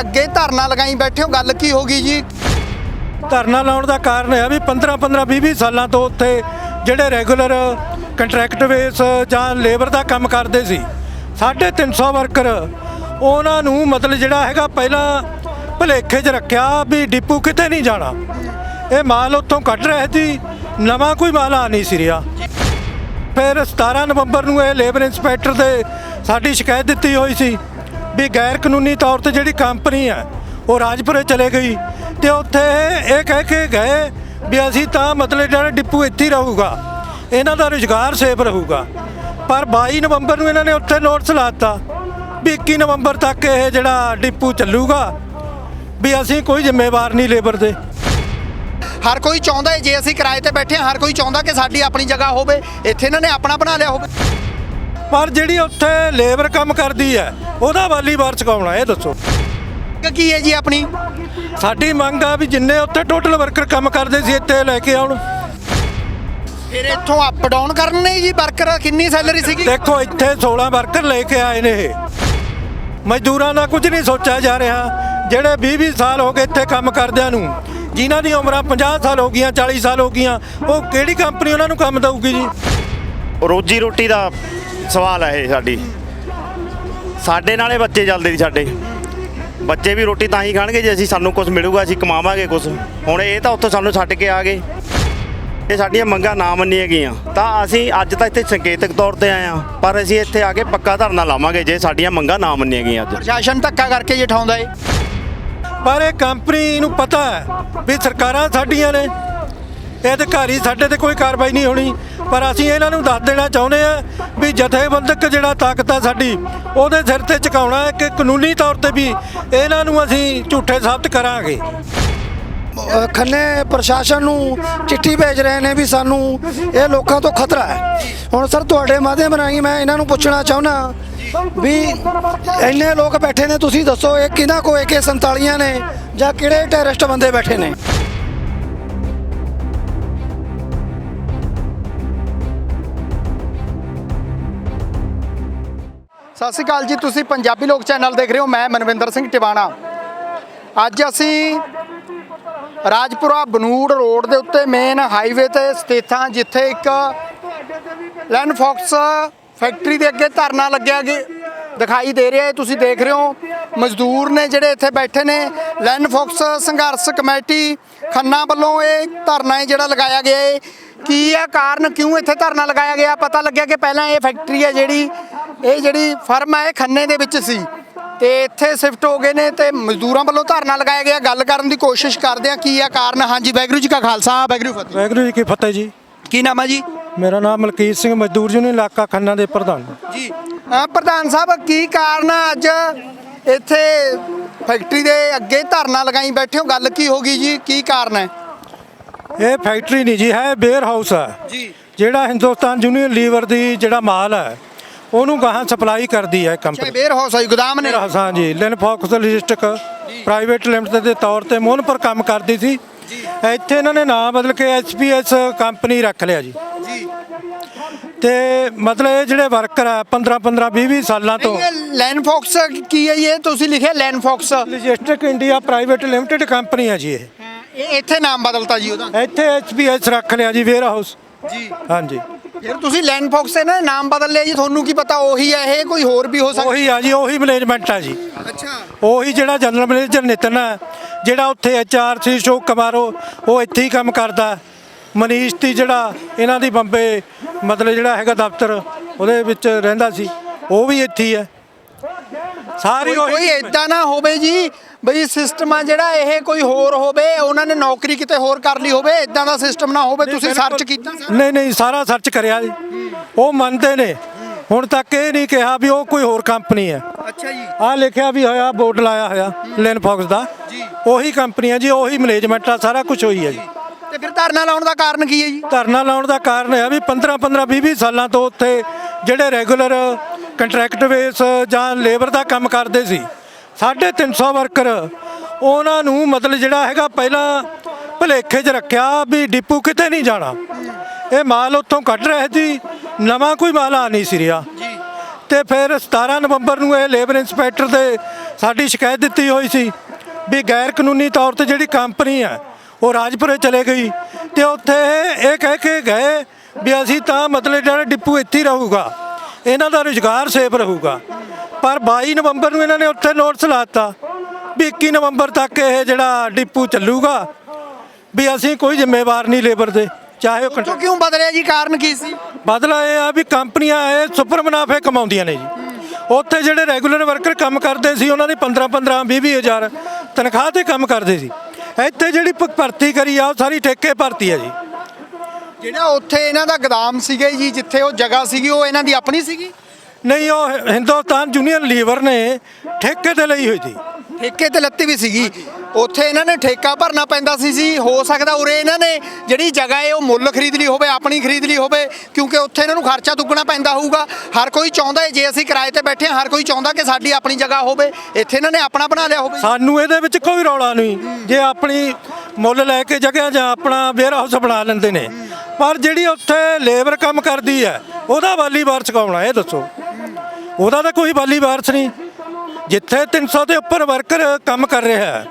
ਅੱਗੇ ਧਰਨਾ ਲਗਾਈ ਬੈਠੇ ਹੋ, ਗੱਲ ਕੀ ਹੋ ਗਈ ਜੀ? ਧਰਨਾ ਲਾਉਣ ਦਾ ਕਾਰਨ ਹੈ ਵੀ 15 15 20 20 ਸਾਲਾਂ ਤੋਂ ਉੱਥੇ ਜਿਹੜੇ ਰੈਗੂਲਰ ਕੰਟਰੈਕਟ ਬੇਸ ਜਾਂ ਲੇਬਰ ਦਾ ਕੰਮ ਕਰਦੇ ਸੀ 350 ਵਰਕਰ, ਉਹਨਾਂ ਨੂੰ ਮਤਲਬ ਜਿਹੜਾ ਹੈਗਾ ਪਹਿਲਾਂ ਭਲੇਖੇ 'ਚ ਰੱਖਿਆ ਵੀ ਡਿਪੂ ਕਿਤੇ ਨਹੀਂ ਜਾਣਾ। ਇਹ ਮਾਲ ਉੱਥੋਂ ਕੱਢ ਰਹੇ ਸੀ, ਨਵਾਂ ਕੋਈ ਮਾਲ ਆ ਨਹੀਂ ਸੀ ਰਿਹਾ। ਫਿਰ 17 ਨਵੰਬਰ ਨੂੰ ਇਹ ਲੇਬਰ ਇੰਸਪੈਕਟਰ ਦੇ ਸਾਡੀ ਸ਼ਿਕਾਇਤ ਦਿੱਤੀ ਹੋਈ ਸੀ ਵੀ ਗੈਰ ਕਾਨੂੰਨੀ ਤੌਰ ਤੇ ਜਿਹੜੀ ਕੰਪਨੀ ਹੈ, ਉਹ ਰਾਜਪੁਰੇ ਚਲੇ ਗਈ ਤੇ ਉੱਥੇ ਇਹ ਕਹਿ ਕੇ ਗਏ ਵੀ ਅਸੀਂ ਤਾਂ ਮਤਲਬ ਜਿਹੜਾ ਡਿਪੂ ਇੱਥੇ ਹੀ ਰਹੂਗਾ, ਇਹਨਾਂ ਦਾ ਰੁਜ਼ਗਾਰ ਸੇਫ ਰਹੂਗਾ। ਪਰ 22 ਨਵੰਬਰ ਨੂੰ ਇਹਨਾਂ ਨੇ ਉੱਥੇ ਨੋਟਿਸ ਲਾਤਾ ਵੀ 21 ਨਵੰਬਰ ਤੱਕ ਇਹ ਜਿਹੜਾ ਡਿਪੂ ਚੱਲੂਗਾ, ਵੀ ਅਸੀਂ ਕੋਈ ਜ਼ਿੰਮੇਵਾਰ ਨਹੀਂ ਲੇਬਰ ਦੇ। ਹਰ ਕੋਈ ਚਾਹੁੰਦਾ ਹੈ ਜੇ ਅਸੀਂ ਕਿਰਾਏ ਤੇ ਬੈਠੇ ਹਾਂ, ਹਰ ਕੋਈ ਚਾਹੁੰਦਾ ਕਿ ਸਾਡੀ ਆਪਣੀ ਜਗ੍ਹਾ ਹੋਵੇ, ਇੱਥੇ ਇਹਨਾਂ ਨੇ ਆਪਣਾ ਬਣਾ ਲਿਆ ਹੋਵੇ। ਪਰ ਜਿਹੜੀ ਉੱਥੇ ਲੇਬਰ ਕੰਮ ਕਰਦੀ ਹੈ ਉਹਦਾ ਵਾਲੀ ਵਾਰ ਚੁਕਾਉਣਾ ਇਹ ਦੱਸੋ। ਕਿ ਹੈ ਜੀ ਆਪਣੀ? ਸਾਡੀ ਮੰਗ ਆ ਵੀ ਜਿੰਨੇ ਉੱਥੇ ਟੋਟਲ ਵਰਕਰ ਕੰਮ ਕਰਦੇ ਸੀ ਇੱਥੇ ਲੈ ਕੇ ਆਉਣ। ਫਿਰ ਇੱਥੋਂ ਅਪ ਡਾਊਨ ਕਰਨੇ ਜੀ ਵਰਕਰ ਕਿੰਨੀ ਸੈਲਰੀ ਸੀਗੀ? ਦੇਖੋ ਇੱਥੇ 16 ਵਰਕਰ ਲੈ ਕੇ ਆਏ ਨੇ ਇਹ। ਮਜ਼ਦੂਰਾਂ ਦਾ ਕੁਝ ਨਹੀਂ ਸੋਚਿਆ ਜਾ ਰਿਹਾ। ਜਿਹੜੇ 20-20 ਸਾਲ ਹੋ ਗਏ ਇੱਥੇ ਕੰਮ ਕਰਦਿਆਂ ਨੂੰ ਜਿਨ੍ਹਾਂ ਦੀ ਉਮਰਾਂ 50 ਸਾਲ ਹੋ ਗਈਆਂ 40 ਸਾਲ ਹੋ ਗਈਆਂ ਉਹ ਕਿਹੜੀ ਕੰਪਨੀ ਉਹਨਾਂ ਨੂੰ ਕੰਮ ਦਊਗੀ ਜੀ? ਰੋਜੀ ਰੋਟੀ ਦਾ ਸਵਾਲ ਹੈ ਇਹ ਸਾਡੀ। ਸਾਡੇ ਨਾਲੇ ਬੱਚੇ ਚੱਲਦੇ ਸੀ ਸਾਡੇ। ਬੱਚੇ ਵੀ ਰੋਟੀ ਤਾਂ ਹੀ ਖਾਣਗੇ ਜੇ ਅਸੀਂ ਸਾਨੂੰ ਕੁਝ ਮਿਲੂਗਾ ਅਸੀਂ ਕਮਾਵਾਂਗੇ ਕੁਝ ਹੁਣ ਇਹ ਤਾਂ ਉੱਥੋਂ ਸਾਨੂੰ ਛੱਡ ਕੇ ਆ ਗਏ। ਇਹ ਸਾਡੀਆਂ ਮੰਗਾਂ ਨਾ ਮੰਨੀਆਂ ਗਈਆਂ ਤਾਂ ਅਸੀਂ ਅੱਜ ਤਾਂ ਇੱਥੇ ਸੰਕੇਤਕ ਤੌਰ ਤੇ ਆਏ ਹਾਂ। ਪਰ ਅਸੀਂ ਇੱਥੇ ਆ ਕੇ ਪੱਕਾ ਧਰਨਾ ਲਾਵਾਂਗੇ ਜੇ ਸਾਡੀਆਂ ਮੰਗਾਂ ਨਾ ਮੰਨੀਆਂ ਗਈਆਂ ਅੱਜ। ਪ੍ਰਸ਼ਾਸਨ ਧੱਕਾ ਕਰਕੇ ਜਠਾਉਂਦਾ ਏ। ਪਰ ਇਹ ਕੰਪਨੀ ਨੂੰ ਪਤਾ ਹੈ ਵੀ ਸਰਕਾਰਾਂ ਸਾਡੀਆਂ ਨੇ। ਇਹ ਅਧਿਕਾਰੀ ਸਾਡੇ ਤੇ ਕੋਈ ਕਾਰਵਾਈ ਨਹੀਂ ਹੋਣੀ। ਪਰ ਅਸੀਂ ਇਹਨਾਂ ਨੂੰ ਦੱਸ ਦੇਣਾ ਚਾਹੁੰਦੇ ਆ ਵੀ ਜਥੇਬੰਦਕ ਜਿਹੜਾ ਤਾਕਤ ਆ ਸਾਡੀ, ਉਹਦੇ ਸਿਰ ਤੇ ਝੁਕਾਉਣਾ ਹੈ ਕਿ ਕਾਨੂੰਨੀ ਤੌਰ ਤੇ ਵੀ ਇਹਨਾਂ ਨੂੰ ਅਸੀਂ ਝੂਠੇ ਸਾਬਤ ਕਰਾਂਗੇ। ਖੰਨੇ ਪ੍ਰਸ਼ਾਸਨ ਨੂੰ ਚਿੱਠੀ ਭੇਜ ਰਹੇ ਨੇ ਵੀ ਸਾਨੂੰ ਇਹ ਲੋਕਾਂ ਤੋਂ ਖਤਰਾ ਹੈ। ਹੁਣ ਸਰ, ਤੁਹਾਡੇ ਮਾਧਿਅਮ ਰਾਹੀਂ ਮੈਂ ਇਹਨਾਂ ਨੂੰ ਪੁੱਛਣਾ ਚਾਹੁੰਦਾ ਵੀ ਇੰਨੇ ਲੋਕ ਬੈਠੇ ਨੇ, ਤੁਸੀਂ ਦੱਸੋ ਇਹ ਕਿਹਨਾਂ ਕੋ AK47 ਨੇ ਜਾਂ ਕਿਹੜੇ ਟੈਰਰਿਸਟ ਬੰਦੇ ਬੈਠੇ ਨੇ? ਸਤਿ ਸ਼੍ਰੀ ਅਕਾਲ ਜੀ, ਤੁਸੀਂ ਪੰਜਾਬੀ ਲੋਕ ਚੈਨਲ ਦੇਖ ਰਹੇ ਹੋ, ਮੈਂ ਮਨਵਿੰਦਰ ਸਿੰਘ ਟਿਵਾਣਾ। ਅੱਜ ਅਸੀਂ ਰਾਜਪੁਰਾ ਬਨੂੜ ਰੋਡ ਦੇ ਉੱਤੇ ਮੇਨ ਹਾਈਵੇ ਤੇ ਸਥਿਤ ਹਾਂ, ਜਿੱਥੇ ਇੱਕ ਲੈਨ ਫੌਕਸ ਫੈਕਟਰੀ ਦੇ ਅੱਗੇ ਧਰਨਾ ਲੱਗਿਆ ਗਿਆ ਦਿਖਾਈ ਦੇ ਰਿਹਾ ਹੈ। ਤੁਸੀਂ ਦੇਖ ਰਹੇ ਹੋ, ਮਜ਼ਦੂਰ ਨੇ ਜਿਹੜੇ ਇੱਥੇ ਬੈਠੇ ਨੇ ਲੈਨ ਫੌਕਸ ਸੰਘਰਸ਼ ਕਮੇਟੀ ਖੰਨਾ ਵੱਲੋਂ ਇਹ ਧਰਨਾ ਹੈ ਜਿਹੜਾ ਲਗਾਇਆ ਗਿਆ ਹੈ। ਕੀ ਆ ਕਾਰਨ ਕਿਉਂ ਇੱਥੇ ਧਰਨਾ ਲਗਾਇਆ ਗਿਆ? ਪਤਾ ਲੱਗਿਆ ਕਿ ਪਹਿਲਾਂ ਇਹ ਫੈਕਟਰੀ ਹੈ ਜਿਹੜੀ ਇਹ ਜਿਹੜੀ ਫਰਮ ਹੈ ਇਹ ਖੰਨੇ ਦੇ ਵਿੱਚ ਸੀ। ਤੇ ਇੱਥੇ ਸ਼ਿਫਟ ਹੋ ਗਏ ਨੇ ਤੇ ਮਜ਼ਦੂਰਾਂ ਵੱਲੋਂ ਧਰਨਾ ਲਗਾਇਆ ਗਿਆ। ਗੱਲ ਕਰਨ ਦੀ ਕੋਸ਼ਿਸ਼ ਕਰਦੇ ਆ ਕੀ ਆ ਕਾਰਨ? ਹਾਂਜੀ ਵਾਹਿਗੁਰੂ ਜੀ ਕਾ ਖਾਲਸਾ ਜੀ ਕੀ ਵਾਹਿਗੁਰੂ ਜੀ ਕੀ ਫਤਿਹ ਜੀ। ਫਤਿਹ ਕੀ ਨਾਮ ਹੈ ਜੀ? ਮੇਰਾ ਨਾਮ ਮਲਕੀਤ ਸਿੰਘ ਮਜ਼ਦੂਰ ਯੂਨੀਅਨ ਇਲਾਕਾ ਖੰਨਾ ਦੇ ਪ੍ਰਧਾਨ। ਜੀ ਅ, ਪ੍ਰਧਾਨ ਸਾਹਿਬ ਕੀ ਕਾਰਨ ਆ ਅੱਜ ਇੱਥੇ ਫੈਕਟਰੀ ਦੇ ਅੱਗੇ ਧਰਨਾ ਲਗਾਈ ਬੈਠੇ ਹੋ? ਗੱਲ ਕੀ ਹੋ ਗਈ ਜੀ? ਕੀ ਕਾਰਨ ਹੈ? ਇਹ ਫੈਕਟਰੀ ਨਹੀਂ ਜੀ ਹੈ ਵੇਅਰ ਹਾਊਸ ਹੈ ਜੀ। ਜਿਹੜਾ ਹਿੰਦੁਸਤਾਨ ਯੂਨੀਅਨ ਲੀਵਰ ਦੀ ਜਿਹੜਾ ਮਾਲ ਹੈ ਉਹਨੂੰ ਗਾਹਾਂ ਸਪਲਾਈ ਕਰਦੀ ਹੈ ਕੰਪਨੀ ਵੇਅਰ ਹਾਊਸ ਹੈ ਗੋਦਾਮ ਨੇ? ਹਸਾਂ ਜੀ। Linfox logistic private limited ਦੇ ਤੌਰ ਤੇ ਮੋਹਨ ਪਰ ਕੰਮ ਕਰਦੀ ਸੀ। ਇੱਥੇ ਇਹਨਾਂ ਨੇ ਨਾਮ ਬਦਲ ਕੇ ਐਚਪੀਐਸ ਕੰਪਨੀ ਰੱਖ ਲਿਆ ਜੀ। ਜੀ। ਤੇ ਮਤਲਬ ਇਹ ਜਿਹੜੇ ਵਰਕਰ ਆ 15 15 20 20 ਸਾਲਾਂ ਤੋਂ ਲੈਨ ਫੌਕਸ ਕੀ ਹੈ? ਇਹ ਤੁਸੀਂ ਲਿਖਿਆ Linfox logistic India private limited company ਹੈ ਜੀ ਇਹ। ਇਹ ਇੱਥੇ ਨਾਮ ਬਦਲਤਾ ਜੀ ਉਹਦਾ? ਇੱਥੇ ਐਚਪੀਐਸ ਰੱਖ ਲਿਆ ਜੀ ਵੇਅਰ ਹਾਊਸ ਜੀ। ਹਾਂਜੀ। ਫਿਰ ਤੁਸੀਂ ਲੈਨ ਫੌਕਸ ਇਹਨਾਂ ਨੇ ਨਾਮ ਬਦਲ ਲਿਆ ਜੀ ਤੁਹਾਨੂੰ ਕੀ ਪਤਾ ਉਹੀ ਹੈ ਇਹ ਕੋਈ ਹੋਰ ਵੀ ਹੋ ਸਕਦਾ? ਉਹੀ ਆ ਜੀ ਉਹੀ ਮੈਨੇਜਮੈਂਟ ਆ ਜੀ। ਅੱਛਾ। ਉਹੀ ਜਿਹੜਾ ਜਨਰਲ ਮੈਨੇਜਰ ਨਿਤਨ ਹੈ ਜਿਹੜਾ ਉੱਥੇ ਐਚਆਰ ਸੀ ਅਸ਼ੋਕ ਕੁਮਾਰੋ ਉਹ ਇੱਥੇ ਹੀ ਕੰਮ ਕਰਦਾ। ਮਨੀਸ਼ ਤੀ ਜਿਹੜਾ ਇਹਨਾਂ ਦੀ ਬੰਬੇ ਮਤਲਬ ਜਿਹੜਾ ਹੈਗਾ ਦਫ਼ਤਰ ਉਹਦੇ ਵਿੱਚ ਰਹਿੰਦਾ ਸੀ ਉਹ ਵੀ ਇੱਥੇ ਹੀ ਹੈ। ਸਾਰੀ ਕੋਈ ਉਹੀ ਇਦਾਂ ਨਾ ਹੋਵੇ ਜੀ ਬਈ ਸਿਸਟਮ ਆ ਜਿਹੜਾ ਇਹ ਕੋਈ ਹੋਰ ਹੋਵੇ ਉਹਨਾਂ ਨੇ ਨੌਕਰੀ ਕਿਤੇ ਹੋਰ ਕਰ ਲਈ ਹੋਵੇ ਇਦਾਂ ਦਾ ਸਿਸਟਮ ਨਾ ਹੋਵੇ ਤੁਸੀਂ ਸਰਚ ਕੀਤਾ? ਨਹੀਂ ਨਹੀਂ ਸਾਰਾ ਸਰਚ ਕਰਿਆ ਜੀ। ਉਹ ਮੰਨਦੇ ਨੇ। ਹੁਣ ਤੱਕ ਇਹ ਨਹੀਂ ਕਿਹਾ ਵੀ ਉਹ ਕੋਈ ਹੋਰ ਕੰਪਨੀ ਹੈ। ਅੱਛਾ ਜੀ। ਆ ਲਿਖਿਆ ਵੀ ਹੋਇਆ ਬੋਰਡ ਲਾਇਆ ਹੋਇਆ ਲੈਨ ਫੌਕਸ ਦਾ। ਜੀ। ਉਹੀ ਕੰਪਨੀ ਹੈ ਜੀ ਉਹੀ ਮੈਨੇਜਮੈਂਟ ਆ ਸਾਰਾ ਕੁਝ ਹੋਈ ਹੈ ਜੀ। ਤੇ ਫਿਰ ਧਰਨਾ ਲਾਉਣ ਦਾ ਕਾਰਨ ਕੀ ਹੈ ਜੀ? ਧਰਨਾ ਲਾਉਣ ਦਾ ਕਾਰਨ ਹੈ ਵੀ 15 15 20 20 ਸਾਲਾਂ ਤੋਂ ਉੱਥੇ ਜਿਹੜੇ ਰੈਗੂਲਰ ਕੰਟਰੈਕਟ ਬੇਸ ਜਾਂ ਲੇਬਰ ਦਾ ਕੰਮ ਕਰਦੇ ਸੀ 350 ਵਰਕਰ ਉਹਨਾਂ ਨੂੰ ਮਤਲਬ ਜਿਹੜਾ ਹੈਗਾ ਪਹਿਲਾਂ ਭਲੇਖੇ 'ਚ ਰੱਖਿਆ ਵੀ ਡਿਪੂ ਕਿਤੇ ਨਹੀਂ ਜਾਣਾ। ਇਹ ਮਾਲ ਉੱਥੋਂ ਕੱਢ ਰਹੇ ਸੀ ਨਵਾਂ ਕੋਈ ਮਾਲ ਆ ਨਹੀਂ ਸੀ ਰਿਹਾ। ਤੇ ਫਿਰ 17 ਨਵੰਬਰ ਨੂੰ ਇਹ ਲੇਬਰ ਇੰਸਪੈਕਟਰ ਦੇ ਸਾਡੀ ਸ਼ਿਕਾਇਤ ਦਿੱਤੀ ਹੋਈ ਸੀ ਵੀ ਗੈਰ ਕਾਨੂੰਨੀ ਤੌਰ ਤੇ ਜਿਹੜੀ ਕੰਪਨੀ ਆ ਉਹ ਰਾਜਪੁਰੇ ਚਲੇ ਗਈ ਤੇ ਉੱਥੇ ਇਹ ਕਹਿ ਕੇ ਗਏ ਵੀ ਅਸੀਂ ਤਾਂ ਮਤਲਬ ਜਿਹੜਾ ਡਿਪੂ ਇੱਥੇ ਹੀ ਰਹੂਗਾ ਇਹਨਾਂ ਦਾ ਰੁਜ਼ਗਾਰ ਸੇਫ ਰਹੂਗਾ। ਪਰ 22 ਨਵੰਬਰ ਨੂੰ ਇਹਨਾਂ ਨੇ ਉੱਥੇ ਨੋਟਿਸ ਲਾਤਾ ਵੀ 21 ਨਵੰਬਰ ਤੱਕ ਇਹ ਜਿਹੜਾ ਡਿਪੂ ਚੱਲੂਗਾ ਵੀ ਅਸੀਂ ਕੋਈ ਜ਼ਿੰਮੇਵਾਰ ਨਹੀਂ ਲੇਬਰ ਦੇ ਚਾਹੇ ਉਹ ਕੰਟਰੈਕਟ ਕਿਉਂ ਬਦਲਿਆ ਜੀ? ਕਾਰਨ ਕੀ ਸੀ? ਬਦਲਾ ਇਹ ਆ ਵੀ ਕੰਪਨੀਆਂ ਇਹ ਸੁਪਰ ਮੁਨਾਫੇ ਕਮਾਉਂਦੀਆਂ ਨੇ ਜੀ। ਉੱਥੇ ਜਿਹੜੇ ਰੈਗੂਲਰ ਵਰਕਰ ਕੰਮ ਕਰਦੇ ਸੀ ਉਹਨਾਂ ਦੀ 15 15 20 20 ਹਜ਼ਾਰ ਤਨਖਾਹ ਤੇ ਕੰਮ ਕਰਦੇ ਸੀ। ਇੱਥੇ ਜਿਹੜੀ ਭ- ਭਰਤੀ ਕਰੀ ਆ ਉਹ ਸਾਰੀ ਠੇਕੇ ਭਰਤੀ ਆ ਜੀ। ਜਿਹੜਾ ਉੱਥੇ ਇਹਨਾਂ ਦਾ ਗਦਾਮ ਸੀਗਾ ਜੀ ਜਿੱਥੇ ਉਹ ਜਗ੍ਹਾ ਸੀਗੀ ਉਹ ਇਹਨਾਂ ਦੀ ਆਪਣੀ ਸੀਗੀ? ਨਹੀਂ ਉਹ ਹਿੰਦੁਸਤਾਨ ਯੂਨੀਅਨ ਲੀਵਰ ਨੇ ਠੇਕੇ ਤੇ ਲਈ ਹੋਈ ਸੀ। ਠੇਕੇ ਤੇ ਲੱਤੀ ਵੀ ਸੀਗੀ। ਉੱਥੇ ਇਹਨਾਂ ਨੇ ਠੇਕਾ ਭਰਨਾ ਪੈਂਦਾ ਸੀ ਸੀ ਹੋ ਸਕਦਾ ਉਰੇ ਇਹਨਾਂ ਨੇ ਜਿਹੜੀ ਜਗ੍ਹਾ ਹੈ ਉਹ ਮੁੱਲ ਖਰੀਦ ਲਈ ਹੋਵੇ ਆਪਣੀ ਖਰੀਦ ਲਈ ਹੋਵੇ ਕਿਉਂਕਿ ਉੱਥੇ ਇਹਨਾਂ ਨੂੰ ਖਰਚਾ ਦੁੱਗਣਾ ਪੈਂਦਾ ਹੋਊਗਾ। ਹਰ ਕੋਈ ਚਾਹੁੰਦਾ ਹੈ ਜੇ ਅਸੀਂ ਕਿਰਾਏ ਤੇ ਬੈਠੇ ਹਾਂ ਹਰ ਕੋਈ ਚਾਹੁੰਦਾ ਕਿ ਸਾਡੀ ਆਪਣੀ ਜਗ੍ਹਾ ਹੋਵੇ। ਇੱਥੇ ਇਹਨਾਂ ਨੇ ਆਪਣਾ ਬਣਾ ਲਿਆ ਹੋਵੇ। ਸਾਨੂੰ ਇਹਦੇ ਵਿੱਚ ਕੋਈ ਰੌਲਾ ਨਹੀਂ। ਜੇ ਆਪਣੀ ਮੁੱਲ ਲੈ ਕੇ ਜਗ੍ਹਾ ਜਾਂ ਆਪਣਾ ਵੇਅਰ ਹਾਊਸ ਬਣਾ ਲੈਂਦੇ ਨੇ। ਪਰ ਜਿਹੜੀ ਉੱਥੇ ਲੇਬਰ ਕੰਮ ਕਰਦੀ ਹੈ ਉਹਦਾ ਵਾਲੀ ਵਾਰਸ ਕੌਣ ਆ ਇਹ ਦੱਸੋ। ਉਹਦਾ ਤਾਂ ਕੋਈ ਵਾਲੀ ਵਾਰਸ ਨਹੀਂ। ਜਿੱਥੇ 300 ਦੇ ਉੱਪਰ ਵਰਕਰ ਕੰਮ ਕਰ ਰਿਹਾ ਹੈ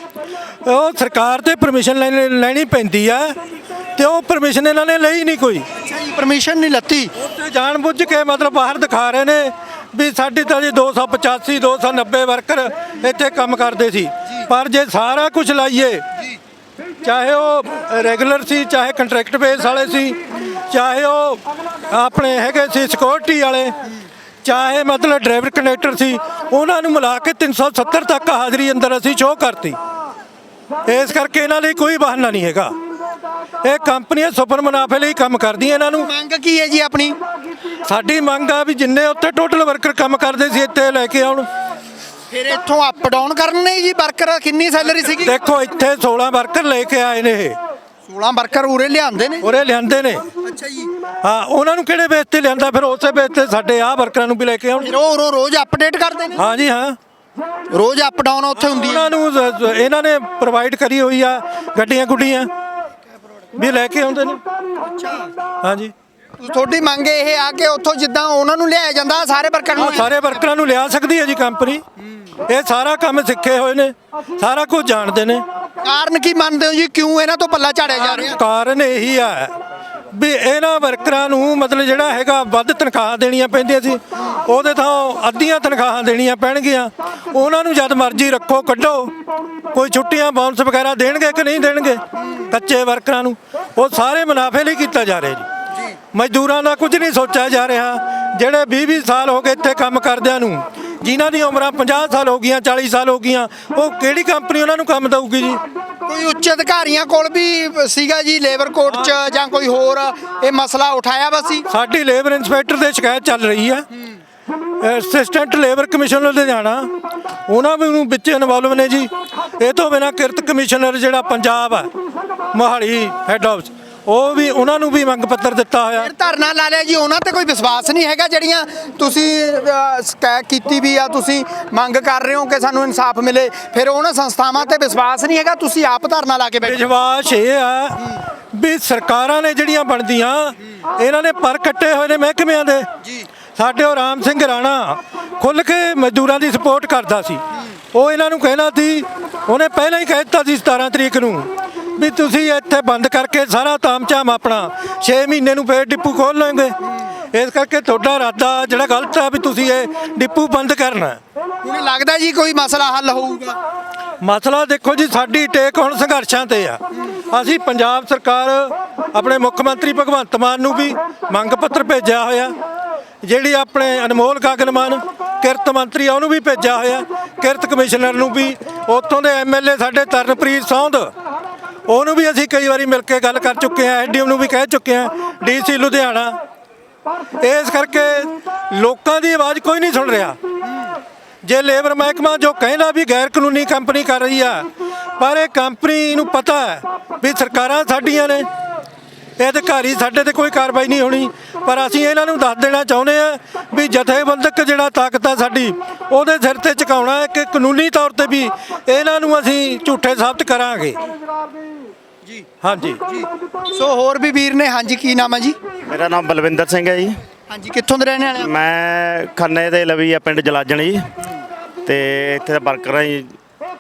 ਉਹ ਸਰਕਾਰ ਤੇ ਪਰਮਿਸ਼ਨ ਲੈਣੀ ਪੈਂਦੀ ਆ ਤੇ ਉਹ ਪਰਮਿਸ਼ਨ ਇਹਨਾਂ ਨੇ ਲਈ ਨਹੀਂ ਕੋਈ। ਪਰਮਿਸ਼ਨ ਨਹੀਂ ਲੱਤੀ। ਉੱਥੇ ਜਾਣ ਬੁੱਝ ਕੇ ਮਤਲਬ ਬਾਹਰ ਦਿਖਾ ਰਹੇ ਨੇ ਵੀ ਸਾਡੀ ਤਾਂ ਜੀ 285 290 ਵਰਕਰ ਇੱਥੇ ਕੰਮ ਕਰਦੇ ਸੀ। ਪਰ ਜੇ ਸਾਰਾ ਕੁਝ ਲਾਈਏ ਚਾਹੇ ਉਹ ਰੈਗੂਲਰ ਸੀ ਚਾਹੇ ਕੰਟਰੈਕਟ ਬੇਸ ਵਾਲੇ ਸੀ ਚਾਹੇ ਉਹ ਆਪਣੇ ਹੈਗੇ ਸੀ ਸਿਕਿਉਰਿਟੀ ਵਾਲੇ ਚਾਹੇ ਮਤਲਬ ਡਰਾਈਵਰ ਕੰਡਕਟਰ ਸੀ ਉਹਨਾਂ ਨੂੰ ਮਿਲਾ ਕੇ 370 ਤੱਕ ਹਾਜ਼ਰੀ ਅੰਦਰ ਅਸੀਂ ਸ਼ੋਅ ਕਰਤੀ। ਇਸ ਕਰਕੇ ਇਹਨਾਂ ਲਈ ਕੋਈ ਬਹਾਨਾ ਨਹੀਂ ਹੈਗਾ। ਇਹ ਕੰਪਨੀਆਂ ਸੁਪਰ ਮੁਨਾਫੇ ਲਈ ਕੰਮ ਕਰਦੀਆਂ ਇਹਨਾਂ ਨੂੰ। ਮੰਗ ਕੀ ਹੈ ਜੀ ਆਪਣੀ? ਸਾਡੀ ਮੰਗ ਆ ਵੀ ਜਿੰਨੇ ਉੱਥੇ ਟੋਟਲ ਵਰਕਰ ਕੰਮ ਕਰਦੇ ਸੀ ਇੱਥੇ ਲੈ ਕੇ ਆਉਣ। ਫਿਰ ਇੱਥੋਂ ਅਪ ਡਾਊਨ ਕਰਨੇ ਜੀ ਵਰਕਰ ਕਿੰਨੀ ਸੈਲਰੀ ਸੀਗੀ? ਦੇਖੋ ਇੱਥੇ 16 ਵਰਕਰ ਲੈ ਕੇ ਆਏ ਨੇ ਇਹ। 16 ਵਰਕਰ ਉਰੇ ਲਿਆਂਦੇ ਨੇ? ਉਰੇ ਲਿਆਂਦੇ ਨੇ। ਅੱਛਾ ਜੀ। ਹਾਂ ਉਹਨਾਂ ਨੂੰ ਕਿਹੜੇ ਬੇਸ ਤੇ ਲਿਆਂਦਾ? ਫਿਰ ਉਸੇ ਬੇਸ ਤੇ ਸਾਡੇ ਆਹ ਵਰਕਰਾਂ ਨੂੰ ਵੀ ਲੈ ਕੇ ਆਉਣ। ਫਿਰ ਉਹ ਉਰੋਂ ਰੋਜ਼ ਅਪਡੇਟ ਕਰਦੇ ਨੇ? ਹਾਂ ਜੀ ਹਾਂ। ਰੋਜ਼ ਅਪ ਡਾਊਨ ਉੱਥੇ ਹੁੰਦੀ ਹੈ। ਉਹਨਾਂ ਨੂੰ ਜ਼- ਜ਼- ਇਹਨਾਂ ਨੇ ਪ੍ਰੋਵਾਈਡ ਕਰੀ ਹੋਈ ਆ ਗੱਡੀਆਂ ਗੁੱਡੀਆਂ। ਵੀ ਲੈ ਕੇ ਆਉਂਦੇ ਨੇ। ਹਾਂ ਜੀ। ਤੁਹਾਡੀ ਮੰਗ ਇਹ ਆ ਕਿ ਉੱਥੋਂ ਜਿੱਦਾਂ ਉਹਨਾਂ ਨੂੰ ਲਿਆਇਆ ਜਾਂਦਾ ਸਾਰੇ ਵਰਕਰ ਨੂੰ ਆਹ ਸਾਰੇ ਵਰਕਰਾਂ ਨੂੰ ਲਿਆ ਸਕਦੀ ਹੈ ਜੀ ਕੰਪਨੀ ਇਹ ਸਾਰਾ ਕੰਮ ਸਿੱਖੇ ਹੋਏ ਨੇ ਸਾਰਾ ਕੁਝ ਜਾਣਦੇ ਨੇ। ਕਾਰਨ ਕੀ ਮੰਨਦੇ ਹੋ ਜੀ? ਕਿਉਂ ਇਹਨਾਂ ਤੋਂ ਪੱਲਾ ਝਾੜਿਆ ਜਾ ਰਿਹਾ? ਕਾਰਨ ਇਹੀ ਆ ਵੀ ਇਹਨਾਂ ਵਰਕਰਾਂ ਨੂੰ ਮਤਲਬ ਜਿਹੜਾ ਹੈਗਾ ਵੱਧ ਤਨਖਾਹਾਂ ਦੇਣੀਆਂ ਪੈਂਦੀਆਂ ਸੀ। ਉਹਦੇ ਤਾਂ ਅੱਧੀਆਂ ਤਨਖਾਹਾਂ ਦੇਣੀਆਂ ਪੈਣਗੀਆਂ। ਉਹਨਾਂ ਨੂੰ ਜਦ ਮਰਜ਼ੀ ਰੱਖੋ ਕੱਢੋ। ਕੋਈ ਛੁੱਟੀਆਂ ਬੋਨਸ ਵਗੈਰਾ ਦੇਣਗੇ ਕਿ ਨਹੀਂ ਦੇਣਗੇ? ਕੱਚੇ ਵਰਕਰਾਂ ਨੂੰ। ਉਹ ਸਾਰੇ ਮੁਨਾਫੇ ਲਈ ਕੀਤਾ ਜਾ ਰਿਹਾ ਜੀ। ਮਜ਼ਦੂਰਾਂ ਦਾ ਕੁਝ ਨਹੀਂ ਸੋਚਿਆ ਜਾ ਰਿਹਾ। ਜਿਹੜੇ 20-20 ਸਾਲ ਹੋ ਗਏ ਇੱਥੇ ਕੰਮ ਕਰਦਿਆਂ ਨੂੰ। ਜਿਨ੍ਹਾਂ ਦੀ ਉਮਰਾਂ 50 ਸਾਲ ਹੋ ਗਈਆਂ 40 ਸਾਲ ਹੋ ਗਈਆਂ ਉਹ ਕਿਹੜੀ ਕੰਪਨੀ ਉਹਨਾਂ ਨੂੰ ਕੰਮ ਦਊਗੀ ਜੀ? ਕੋਈ ਉੱਚ ਅਧਿਕਾਰੀਆਂ ਕੋਲ ਵੀ ਸੀਗਾ ਜੀ ਲੇਬਰ ਕੋਰਟ 'ਚ ਜਾਂ ਕੋਈ ਹੋਰ ਇਹ ਮਸਲਾ ਉਠਾਇਆ ਵਾ ਸੀ? ਸਾਡੀ ਲੇਬਰ ਇੰਸਪੈਕਟਰ ਦੇ ਸ਼ਿਕਾਇਤ ਚੱਲ ਰਹੀ ਹੈ। ਅਸਿਸਟੈਂਟ ਲੇਬਰ ਕਮਿਸ਼ਨਰ ਲੁਧਿਆਣਾ ਉਹਨਾਂ ਵੀ ਨੂੰ ਵਿੱਚ ਇਨਵੋਲਵ ਨੇ ਜੀ। ਇਹ ਤੋਂ ਬਿਨਾਂ ਕਿਰਤ ਕਮਿਸ਼ਨਰ ਜਿਹੜਾ ਪੰਜਾਬ ਹੈ ਮੋਹਾਲੀ ਹੈੱਡ ਆਫਿਸ ਉਹ ਵੀ ਉਹਨਾਂ ਨੂੰ ਵੀ ਮੰਗ ਪੱਤਰ ਦਿੱਤਾ ਹੋਇਆ। ਫਿਰ ਧਰਨਾ ਲਾ ਲਿਆ ਜੀ ਉਹਨਾਂ ਤੇ ਕੋਈ ਵਿਸ਼ਵਾਸ ਨਹੀਂ ਹੈਗਾ ਜਿਹੜੀਆਂ ਤੁਸੀਂ ਅਹ, ਸ਼ਿਕਾਇਤ ਕੀਤੀ ਵੀ ਆ ਤੁਸੀਂ ਮੰਗ ਕਰ ਰਹੇ ਹੋ ਕਿ ਸਾਨੂੰ ਇਨਸਾਫ ਮਿਲੇ। ਫਿਰ ਉਹਨਾਂ ਸੰਸਥਾਵਾਂ ਤੇ ਵਿਸ਼ਵਾਸ ਨਹੀਂ ਹੈਗਾ ਤੁਸੀਂ ਆਪ ਧਰਨਾ ਲਾ ਕੇ ਬੈਠੇ ਵਿਸ਼ਵਾਸ ਇਹ ਆ ਵੀ ਸਰਕਾਰਾਂ ਨੇ ਜਿਹੜੀਆਂ ਬਣਦੀਆਂ ਇਹਨਾਂ ਨੇ ਪਰ ਕੱਟੇ ਹੋਏ ਨੇ ਮਹਿਕਮਿਆਂ ਦੇ। ਸਾਡੇ ਉਹ ਰਾਮ ਸਿੰਘ ਰਾਣਾ ਖੁੱਲ ਕੇ ਮਜ਼ਦੂਰਾਂ ਦੀ ਸਪੋਰਟ ਕਰਦਾ ਸੀ। ਉਹ ਇਹਨਾਂ ਨੂੰ ਕਹਿਣਾ ਸੀ ਉਹਨੇ ਪਹਿਲਾਂ ਹੀ ਕਹਿ ਦਿੱਤਾ ਸੀ 17 ਤਰੀਕ ਨੂੰ ਵੀ ਤੁਸੀਂ ਇੱਥੇ ਬੰਦ ਕਰਕੇ ਸਾਰਾ ਤਾਮਝਾਮ ਆਪਣਾ 6 ਮਹੀਨੇ ਨੂੰ ਫੇਰ ਡਿਪੂ ਖੋਲ ਲਓਗੇ। ਇਸ ਕਰਕੇ ਤੁਹਾਡਾ ਇਰਾਦਾ ਜਿਹੜਾ ਗਲਤ ਆ ਵੀ ਤੁਸੀਂ ਇਹ ਡਿਪੂ ਬੰਦ ਕਰਨਾ। ਹੁਣ ਲੱਗਦਾ ਜੀ ਕੋਈ ਮਸਲਾ ਹੱਲ ਹੋਊਗਾ। ਮਸਲਾ ਦੇਖੋ ਜੀ ਸਾਡੀ ਟੇਕ ਹੁਣ ਸੰਘਰਸ਼ਾਂ ਤੇ ਆ। ਅਸੀਂ ਪੰਜਾਬ ਸਰਕਾਰ ਆਪਣੇ ਮੁੱਖ ਮੰਤਰੀ ਭਗਵੰਤ ਮਾਨ ਨੂੰ ਵੀ ਮੰਗ ਪੱਤਰ ਭੇਜਿਆ ਹੋਇਆ। ਜਿਹੜੀ ਆਪਣੇ ਅਨਮੋਲ ਗਗਨਮਾਨ ਕਿਰਤ ਮੰਤਰੀ ਆ ਉਹਨੂੰ ਵੀ ਭੇਜਿਆ ਹੋਇਆ। ਕਿਰਤ ਕਮਿਸ਼ਨਰ ਨੂੰ ਵੀ ਉੱਥੋਂ ਦੇ ਐਮਐਲਏ ਸਾਡੇ ਤਰਨਪ੍ਰੀਤ ਸੌਂਦ ਉਹਨੂੰ ਵੀ ਅਸੀਂ ਕਈ ਵਾਰੀ ਮਿਲ ਕੇ ਗੱਲ ਕਰ ਚੁੱਕੇ ਆ ਐਡੀਐਮ ਨੂੰ ਵੀ ਕਹਿ ਚੁੱਕੇ ਆ ਡੀਸੀ ਲੁਧਿਆਣਾ। ਇਸ ਕਰਕੇ ਲੋਕਾਂ ਦੀ ਆਵਾਜ਼ ਕੋਈ ਨਹੀਂ ਸੁਣ ਰਿਹਾ। ਜੇ ਲੇਬਰ ਮਹਿਕਮਾ ਜੋ ਕਹਿੰਦਾ ਵੀ ਗੈਰ ਕਾਨੂੰਨੀ ਕੰਪਨੀ ਕਰ ਰਹੀ ਆ, ਪਰ ਇਹ ਕੰਪਨੀ ਨੂੰ ਪਤਾ ਹੈ ਵੀ ਸਰਕਾਰਾਂ ਸਾਡੀਆਂ ਨੇ। ਇਹ ਅਧਿਕਾਰੀ ਸਾਡੇ ਤੇ ਕੋਈ ਕਾਰਵਾਈ ਨਹੀਂ ਹੋਣੀ, ਪਰ ਅਸੀਂ ਇਹਨਾਂ ਨੂੰ ਦੱਸ ਦੇਣਾ ਚਾਹੁੰਦੇ ਆ ਵੀ ਜਥੇਬੰਦਕ ਜਿਹੜਾ ਤਾਕਤ ਆ ਸਾਡੀ, ਉਹਦੇ ਸਿਰ ਤੇ ਝੁਕਾਉਣਾ ਹੈ ਕਿ ਕਾਨੂੰਨੀ ਤੌਰ ਤੇ ਵੀ ਇਹਨਾਂ ਨੂੰ ਅਸੀਂ ਝੂਠੇ ਸਾਬਤ ਕਰਾਂਗੇ। ਜੀ। ਹਾਂਜੀ। ਸੋ ਹੋਰ ਵੀ ਵੀਰ ਨੇ? ਹਾਂਜੀ ਕੀ ਨਾਮ ਹੈ ਜੀ? ਮੇਰਾ ਨਾਮ ਬਲਵਿੰਦਰ ਸਿੰਘ ਹੈ ਜੀ। ਹਾਂਜੀ ਕਿੱਥੋਂ ਦੇ ਰਹਿਣ ਵਾਲੇ ਆ ਮੈਂ ਖੰਨੇ ਦੇ ਲਵੀ ਆ ਪਿੰਡ ਜਲਾਜਣ ਜੀ। ਤੇ ਇੱਥੇ ਦਾ ਵਰਕਰਾਂ ਹੀ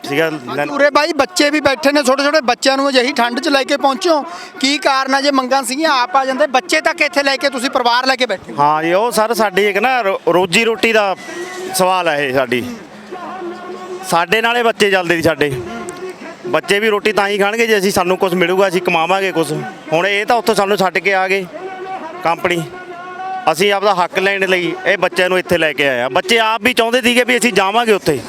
ਸੀਗਾ। ਲੈਣ- ਉਰੇ ਬਾਈ ਬੱਚੇ ਵੀ ਬੈਠੇ ਨੇ ਛੋਟੇ ਛੋਟੇ ਬੱਚਿਆਂ ਨੂੰ ਅਜਿਹੀ ਠੰਡ 'ਚ ਲੈ ਕੇ ਪਹੁੰਚੋ। ਕੀ ਕਾਰਨ ਆ ਜੇ ਮੰਗਾਂ ਸੀਗੀਆਂ ਆਪ ਆ ਜਾਂਦੇ। ਬੱਚੇ ਤੱਕ ਇੱਥੇ ਲੈ ਕੇ ਤੁਸੀਂ ਪਰਿਵਾਰ ਲੈ ਕੇ ਬੈਠੇ ਹੋ। ਹਾਂ ਜੀ ਉਹ ਸਰ ਸਾਡੀ ਇੱਕ ਨਾ ਰੋ- ਰੋਜੀ ਰੋਟੀ ਦਾ ਸਵਾਲ ਹੈ ਇਹ ਸਾਡੀ। ਸਾਡੇ ਨਾਲੇ ਬੱਚੇ ਚੱਲਦੇ ਸੀ ਸਾਡੇ। ਬੱਚੇ ਵੀ ਰੋਟੀ ਤਾਂ ਹੀ ਖਾਣਗੇ ਜੇ ਅਸੀਂ ਸਾਨੂੰ ਕੁਝ ਮਿਲੂਗਾ ਅਸੀਂ ਕਮਾਵਾਂਗੇ ਕੁਝ ਹੁਣ ਇਹ ਤਾਂ ਉੱਥੋਂ ਸਾਨੂੰ ਛੱਡ ਕੇ ਆ ਗਏ ਕੰਪਨੀ। ਅਸੀਂ ਆਪਦਾ ਹੱਕ ਲੈਣ ਲਈ ਇਹ ਬੱਚਿਆਂ ਨੂੰ ਇੱਥੇ ਲੈ ਕੇ ਆਏ ਆ। ਬੱਚੇ ਆਪ ਵੀ ਚਾਹੁੰਦੇ ਸੀਗੇ ਵੀ ਅਸੀਂ ਜਾਵਾਂਗੇ ਉੱਥੇ।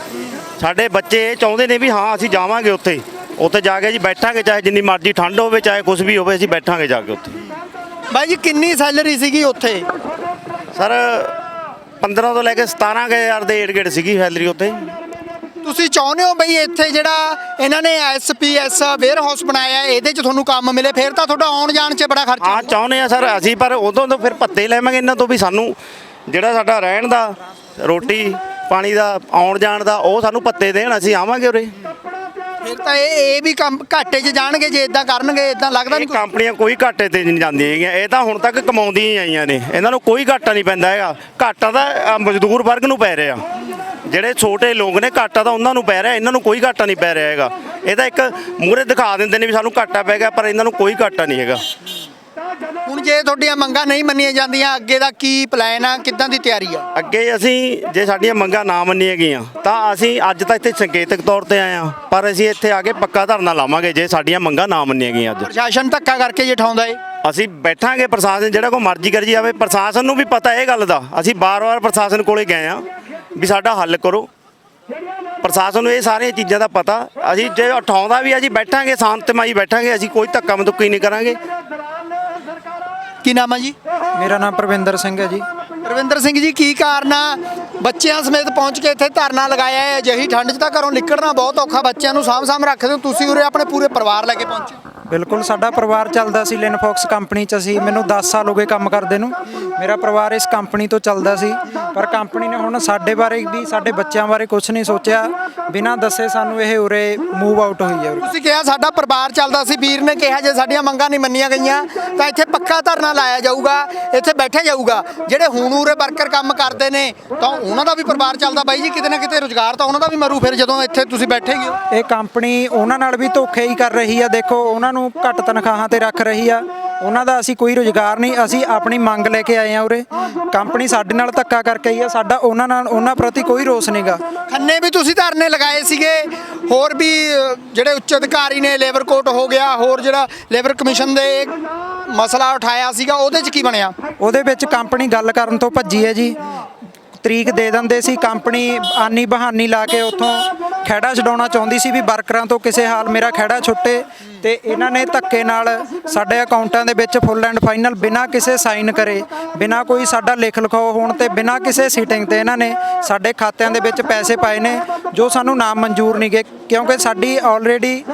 ਸਾਡੇ ਬੱਚੇ ਇਹ ਚਾਹੁੰਦੇ ਨੇ ਵੀ ਹਾਂ ਅਸੀਂ ਜਾਵਾਂਗੇ ਉੱਥੇ। ਉੱਥੇ ਜਾ ਕੇ ਜੀ ਬੈਠਾਂਗੇ ਚਾਹੇ ਜਿੰਨੀ ਮਰਜ਼ੀ ਠੰਡ ਹੋਵੇ ਚਾਹੇ ਕੁਝ ਵੀ ਹੋਵੇ ਅਸੀਂ ਬੈਠਾਂਗੇ ਜਾ ਕੇ ਉੱਥੇ। ਬਾਈ ਜੀ ਕਿੰਨੀ ਸੈਲਰੀ ਸੀਗੀ ਉੱਥੇ? ਸਰ 15 ਤੋਂ ਲੈ ਕੇ 17000 ਦੇ ਏਡ ਗੇੜ ਸੀਗੀ ਸੈਲਰੀ ਉੱਤੇ ਤੁਸੀਂ ਚਾਹੁੰਦੇ ਹੋ ਬਈ ਇੱਥੇ ਜਿਹੜਾ ਇਹਨਾਂ ਨੇ ਐਸਪੀਐਸ ਵੇਅਰ ਹਾਊਸ ਬਣਾਇਆ ਇਹਦੇ 'ਚ ਤੁਹਾਨੂੰ ਕੰਮ ਮਿਲੇ ਫਿਰ ਤਾਂ ਤੁਹਾਡਾ ਆਉਣ ਜਾਣ 'ਚ ਬੜਾ ਖਰਚਾ ਹਾਂ ਚਾਹੁੰਦੇ ਆ ਸਰ ਅਸੀਂ ਪਰ ਉਦੋਂ ਤੋਂ ਫਿਰ ਭੱਤੇ ਲੈਵਾਂਗੇ ਇਹਨਾਂ ਤੋਂ ਵੀ ਸਾਨੂੰ। ਜਿਹੜਾ ਸਾਡਾ ਰਹਿਣ ਦਾ ਰੋਟੀ ਪਾਣੀ ਦਾ ਆਉਣ ਜਾਣ ਦਾ ਉਹ ਸਾਨੂੰ ਭੱਤੇ ਦੇਣ ਅਸੀਂ ਆਵਾਂਗੇ ਉਰੇ। ਫਿਰ ਤਾਂ ਇਹ ਇਹ ਵੀ ਕੰਮ ਘਾਟੇ 'ਚ ਜਾਣਗੇ ਜੇ ਇਦਾਂ ਕਰਨਗੇ ਇਦਾਂ ਲੱਗਦਾ ਨਹੀਂ ਕੰਪਨੀਆਂ ਕੋਈ ਘਾਟੇ ਤੇ ਨਹੀਂ ਜਾਂਦੀਆਂ ਹੈਗੀਆਂ ਇਹ ਤਾਂ ਹੁਣ ਤੱਕ ਕਮਾਉਂਦੀਆਂ ਹੀ ਆਈਆਂ ਨੇ। ਇਹਨਾਂ ਨੂੰ ਕੋਈ ਘਾਟਾ ਨਹੀਂ ਪੈਂਦਾ ਹੈਗਾ। ਘਾਟਾ ਤਾਂ ਮਜ਼ਦੂਰ ਵਰਗ ਨੂੰ ਪੈ ਰਿਹਾ। ਜਿਹੜੇ ਛੋਟੇ ਲੋਕ ਨੇ ਘਾਟਾ ਤਾਂ ਉਹਨਾਂ ਨੂੰ ਪੈ ਰਿਹਾ, ਇਹਨਾਂ ਨੂੰ ਕੋਈ ਘਾਟਾ ਨਹੀਂ ਪੈ ਰਿਹਾ ਹੈਗਾ। ਇਹ ਤਾਂ ਇੱਕ ਮੂਹਰੇ ਦਿਖਾ ਦਿੰਦੇ ਨੇ ਵੀ ਸਾਨੂੰ ਘਾਟਾ ਪੈ ਗਿਆ, ਪਰ ਇਹਨਾਂ ਨੂੰ ਕੋਈ ਘਾਟਾ ਨਹੀਂ ਹੈਗਾ। ਹੁਣ ਜੇ ਤੁਹਾਡੀਆਂ ਮੰਗਾਂ ਨਹੀਂ ਮੰਨੀਆਂ ਜਾਂਦੀਆਂ ਅੱਗੇ ਦਾ ਕੀ ਪਲਾਨ ਆ? ਕਿੱਦਾਂ ਦੀ ਤਿਆਰੀ ਆ? ਅੱਗੇ ਅਸੀਂ ਜੇ ਸਾਡੀਆਂ ਮੰਗਾਂ ਨਾ ਮੰਨੀਆਂ ਗਈਆਂ ਤਾਂ ਅਸੀਂ ਅੱਜ ਤਾਂ ਇੱਥੇ ਸੰਕੇਤਕ ਤੌਰ ਤੇ ਆਏ ਹਾਂ। ਪਰ ਅਸੀਂ ਇੱਥੇ ਆ ਕੇ ਪੱਕਾ ਧਰਨਾ ਲਾਵਾਂਗੇ ਜੇ ਸਾਡੀਆਂ ਮੰਗਾਂ ਨਾ ਮੰਨੀਆਂ ਗਈਆਂ ਅੱਜ। ਪ੍ਰਸ਼ਾਸਨ ਧੱਕਾ ਕਰਕੇ ਜੇ ਠਾਉਂਦਾ ਏ? ਅਸੀਂ ਬੈਠਾਂਗੇ ਪ੍ਰਸ਼ਾਸਨ ਜਿਹੜਾ ਕੋਈ ਮਰਜ਼ੀ ਕਰੀ ਜਾਵੇ। ਪ੍ਰਸ਼ਾਸਨ ਨੂੰ ਵੀ ਪਤਾ ਇਹ ਗੱਲ ਦਾ। ਅਸੀਂ ਬਾਰ-ਬਾਰ ਪ੍ਰਸ਼ਾਸਨ ਕੋਲੇ ਗਏ ਆ ਵੀ ਸਾਡਾ ਹੱਲ ਕਰੋ। ਪ੍ਰਸ਼ਾਸਨ ਨੂੰ ਇਹ ਸਾਰੀਆਂ ਚੀਜ਼ਾਂ ਦਾ ਪਤਾ। ਅਸੀਂ ਜੇ ਉਠਾਉਂਦਾ ਵੀ ਆ ਜੀ ਬੈਠਾਂਗੇ ਸ਼ਾਂਤਮਈ ਬੈਠਾਂਗੇ। ਅਸੀਂ ਕੋਈ ਧੱਕਾ ਮਤੁੱਕੀ ਨਹੀਂ ਕਰਾਂਗੇ। ਕੀ ਨਾਮ ਆ ਜੀ? ਮੇਰਾ ਨਾਮ ਪ੍ਰਵਿੰਦਰ ਸਿੰਘ ਹੈ ਜੀ। ਰਵਿੰਦਰ ਸਿੰਘ ਜੀ ਕੀ ਕਾਰਨ ਆ? ਬੱਚਿਆਂ ਸਮੇਤ ਪਹੁੰਚ ਕੇ ਇੱਥੇ ਧਰਨਾ ਲਗਾਇਆ ਹੈ ਅਜਿਹੀ ਠੰਡ 'ਚ ਤਾਂ ਘਰੋਂ ਨਿਕਲਣਾ ਬਹੁਤ ਔਖਾ ਬੱਚਿਆਂ ਨੂੰ ਸਾਂਭ-ਸਾਂਭ ਰੱਖਦੇ ਹੋ। ਤੁਸੀਂ ਉਰੇ ਆਪਣੇ ਪੂਰੇ ਪਰਿਵਾਰ ਲੈ ਕੇ ਪਹੁੰਚੇ ਬਿਲਕੁਲ ਸਾਡਾ ਪਰਿਵਾਰ ਚੱਲਦਾ ਸੀ ਲਿਨਫੌਕਸ ਕੰਪਨੀ 'ਚ ਅਸੀਂ ਮੈਨੂੰ 10 ਸਾਲ ਹੋ ਗਏ ਕੰਮ ਕਰਦੇ ਨੂੰ। ਮੇਰਾ ਪਰਿਵਾਰ ਇਸ ਕੰਪਨੀ ਤੋਂ ਚੱਲਦਾ ਸੀ ਪਰ ਕੰਪਨੀ ਨੇ ਹੁਣ ਸਾਡੇ ਬਾਰੇ ਵੀ ਸਾਡੇ ਬੱਚਿਆਂ ਬਾਰੇ ਕੁਝ ਨਹੀਂ ਸੋਚਿਆ। ਬਿਨਾਂ ਦੱਸੇ ਸਾਨੂੰ ਇਹ ਉਰੇ ਮੂਵ ਆਊਟ ਹੋਈ ਹੈ। ਤੁਸੀਂ ਕਿਹਾ ਸਾਡਾ ਪਰਿਵਾਰ ਚੱਲਦਾ ਸੀ ਵੀਰ ਨੇ ਕਿਹਾ ਜੇ ਸਾਡੀਆਂ ਮੰਗਾਂ ਨਹੀਂ ਮੰਨੀਆਂ ਗਈਆਂ ਤਾਂ ਇੱਥੇ ਪੱਕਾ ਧਰਨਾ ਲਾਇਆ ਜਾਊਗਾ ਇੱਥੇ ਬੈਠਿਆ ਜਾਊਗਾ। ਜਿਹੜੇ ਹੁਣ ਉਰੇ ਵਰਕਰ ਕੰਮ ਕਰਦੇ ਨੇ ਤਾਂ ਉਹਨਾਂ ਦਾ ਵੀ ਪਰਿਵਾਰ ਚੱਲਦਾ। ਬਾਈ ਜੀ ਕਿਤੇ ਨਾ ਕਿਤੇ ਰੋਜ਼ਗਾਰ ਤਾਂ ਉਹਨਾਂ ਦਾ ਵੀ ਮਰੂ ਫਿਰ ਜਦੋਂ ਇੱਥੇ ਤੁਸੀਂ ਬੈਠੇਗੇ ਇਹ ਕੰਪਨੀ ਉਹਨਾਂ ਨਾਲ ਵੀ ਧੋਖੇ ਹੀ ਕਰ ਰਹੀ ਆ। ਦੇਖੋ ਉਹਨਾਂ ਨੂੰ ਘੱਟ ਤਨਖਾਹਾਂ ਤੇ ਰੱਖ ਰਹੀ ਆ। ਉਹਨਾਂ ਦਾ ਅਸੀਂ ਕੋਈ ਰੋਜ਼ਗਾਰ ਨਹੀਂ ਅਸੀਂ ਆਪਣੀ ਮੰਗ ਲੈ ਕੇ ਆਏ ਆ ਉਰੇ। ਕੰਪਨੀ ਸਾਡੇ ਨਾਲ ਧੱਕਾ ਕਰਕੇ ਹੀ ਆ ਸਾਡਾ ਉਹਨਾਂ ਨਾਲ ਉਹਨਾਂ ਪ੍ਰਤੀ ਕੋਈ ਰੋਸ ਨਹੀਂਗਾ ਖੰਨੇ ਵੀ ਤੁਸੀਂ ਧਰਨੇ ਲਗਾਏ ਸੀਗੇ। ਹੋਰ ਵੀ ਜਿਹੜੇ ਉੱਚ ਅਧਿਕਾਰੀ ਨੇ ਲੇਬਰ ਕੋਰਟ ਹੋ ਗਿਆ ਹੋਰ ਜਿਹੜਾ ਲੇਬਰ ਕਮਿਸ਼ਨ ਦੇ ਮਸਲਾ ਉਠਾਇਆ ਸੀਗਾ ਉਹਦੇ 'ਚ ਕੀ ਬਣਿਆ? ਉਹਦੇ ਵਿੱਚ ਕੰਪਨੀ ਗੱਲ ਕਰਨ ਤੋਂ ਭੱਜੀ ਹੈ ਜੀ। ਤਰੀਕ ਦੇ ਦਿੰਦੇ ਸੀ ਕੰਪਨੀ ਆਨੀ ਬਹਾਨੀ ਲਾ ਕੇ ਉੱਥੋਂ ਖਹਿੜਾ ਛਡਾਉਣਾ ਚਾਹੁੰਦੀ ਸੀ ਵੀ ਵਰਕਰਾਂ ਤੋਂ ਕਿਸੇ ਹਾਲ ਮੇਰਾ ਖਹਿੜਾ ਛੁੱਟੇ। ਤੇ ਇਹਨਾਂ ਨੇ ਧੱਕੇ ਨਾਲ ਸਾਡੇ ਅਕਾਊਂਟਾਂ ਦੇ ਵਿੱਚ ਫੁੱਲ ਐਂਡ ਫਾਈਨਲ ਬਿਨਾਂ ਕਿਸੇ ਸਾਈਨ ਕਰੇ, ਬਿਨਾਂ ਕੋਈ ਸਾਡਾ ਲਿਖ ਲਿਖਾਓ ਹੋਣ ਤੇ ਬਿਨਾਂ ਕਿਸੇ ਸੀਟਿੰਗ ਤੇ ਇਹਨਾਂ ਨੇ ਸਾਡੇ ਖਾਤਿਆਂ ਦੇ ਵਿੱਚ ਪੈਸੇ ਪਾਏ ਨੇ, ਜੋ ਸਾਨੂੰ ਨਾਮ ਮਨਜ਼ੂਰ ਨਹੀਂ ਗਏ, ਕਿਉਂਕਿ ਸਾਡੀ ਆਲਰੇਡੀ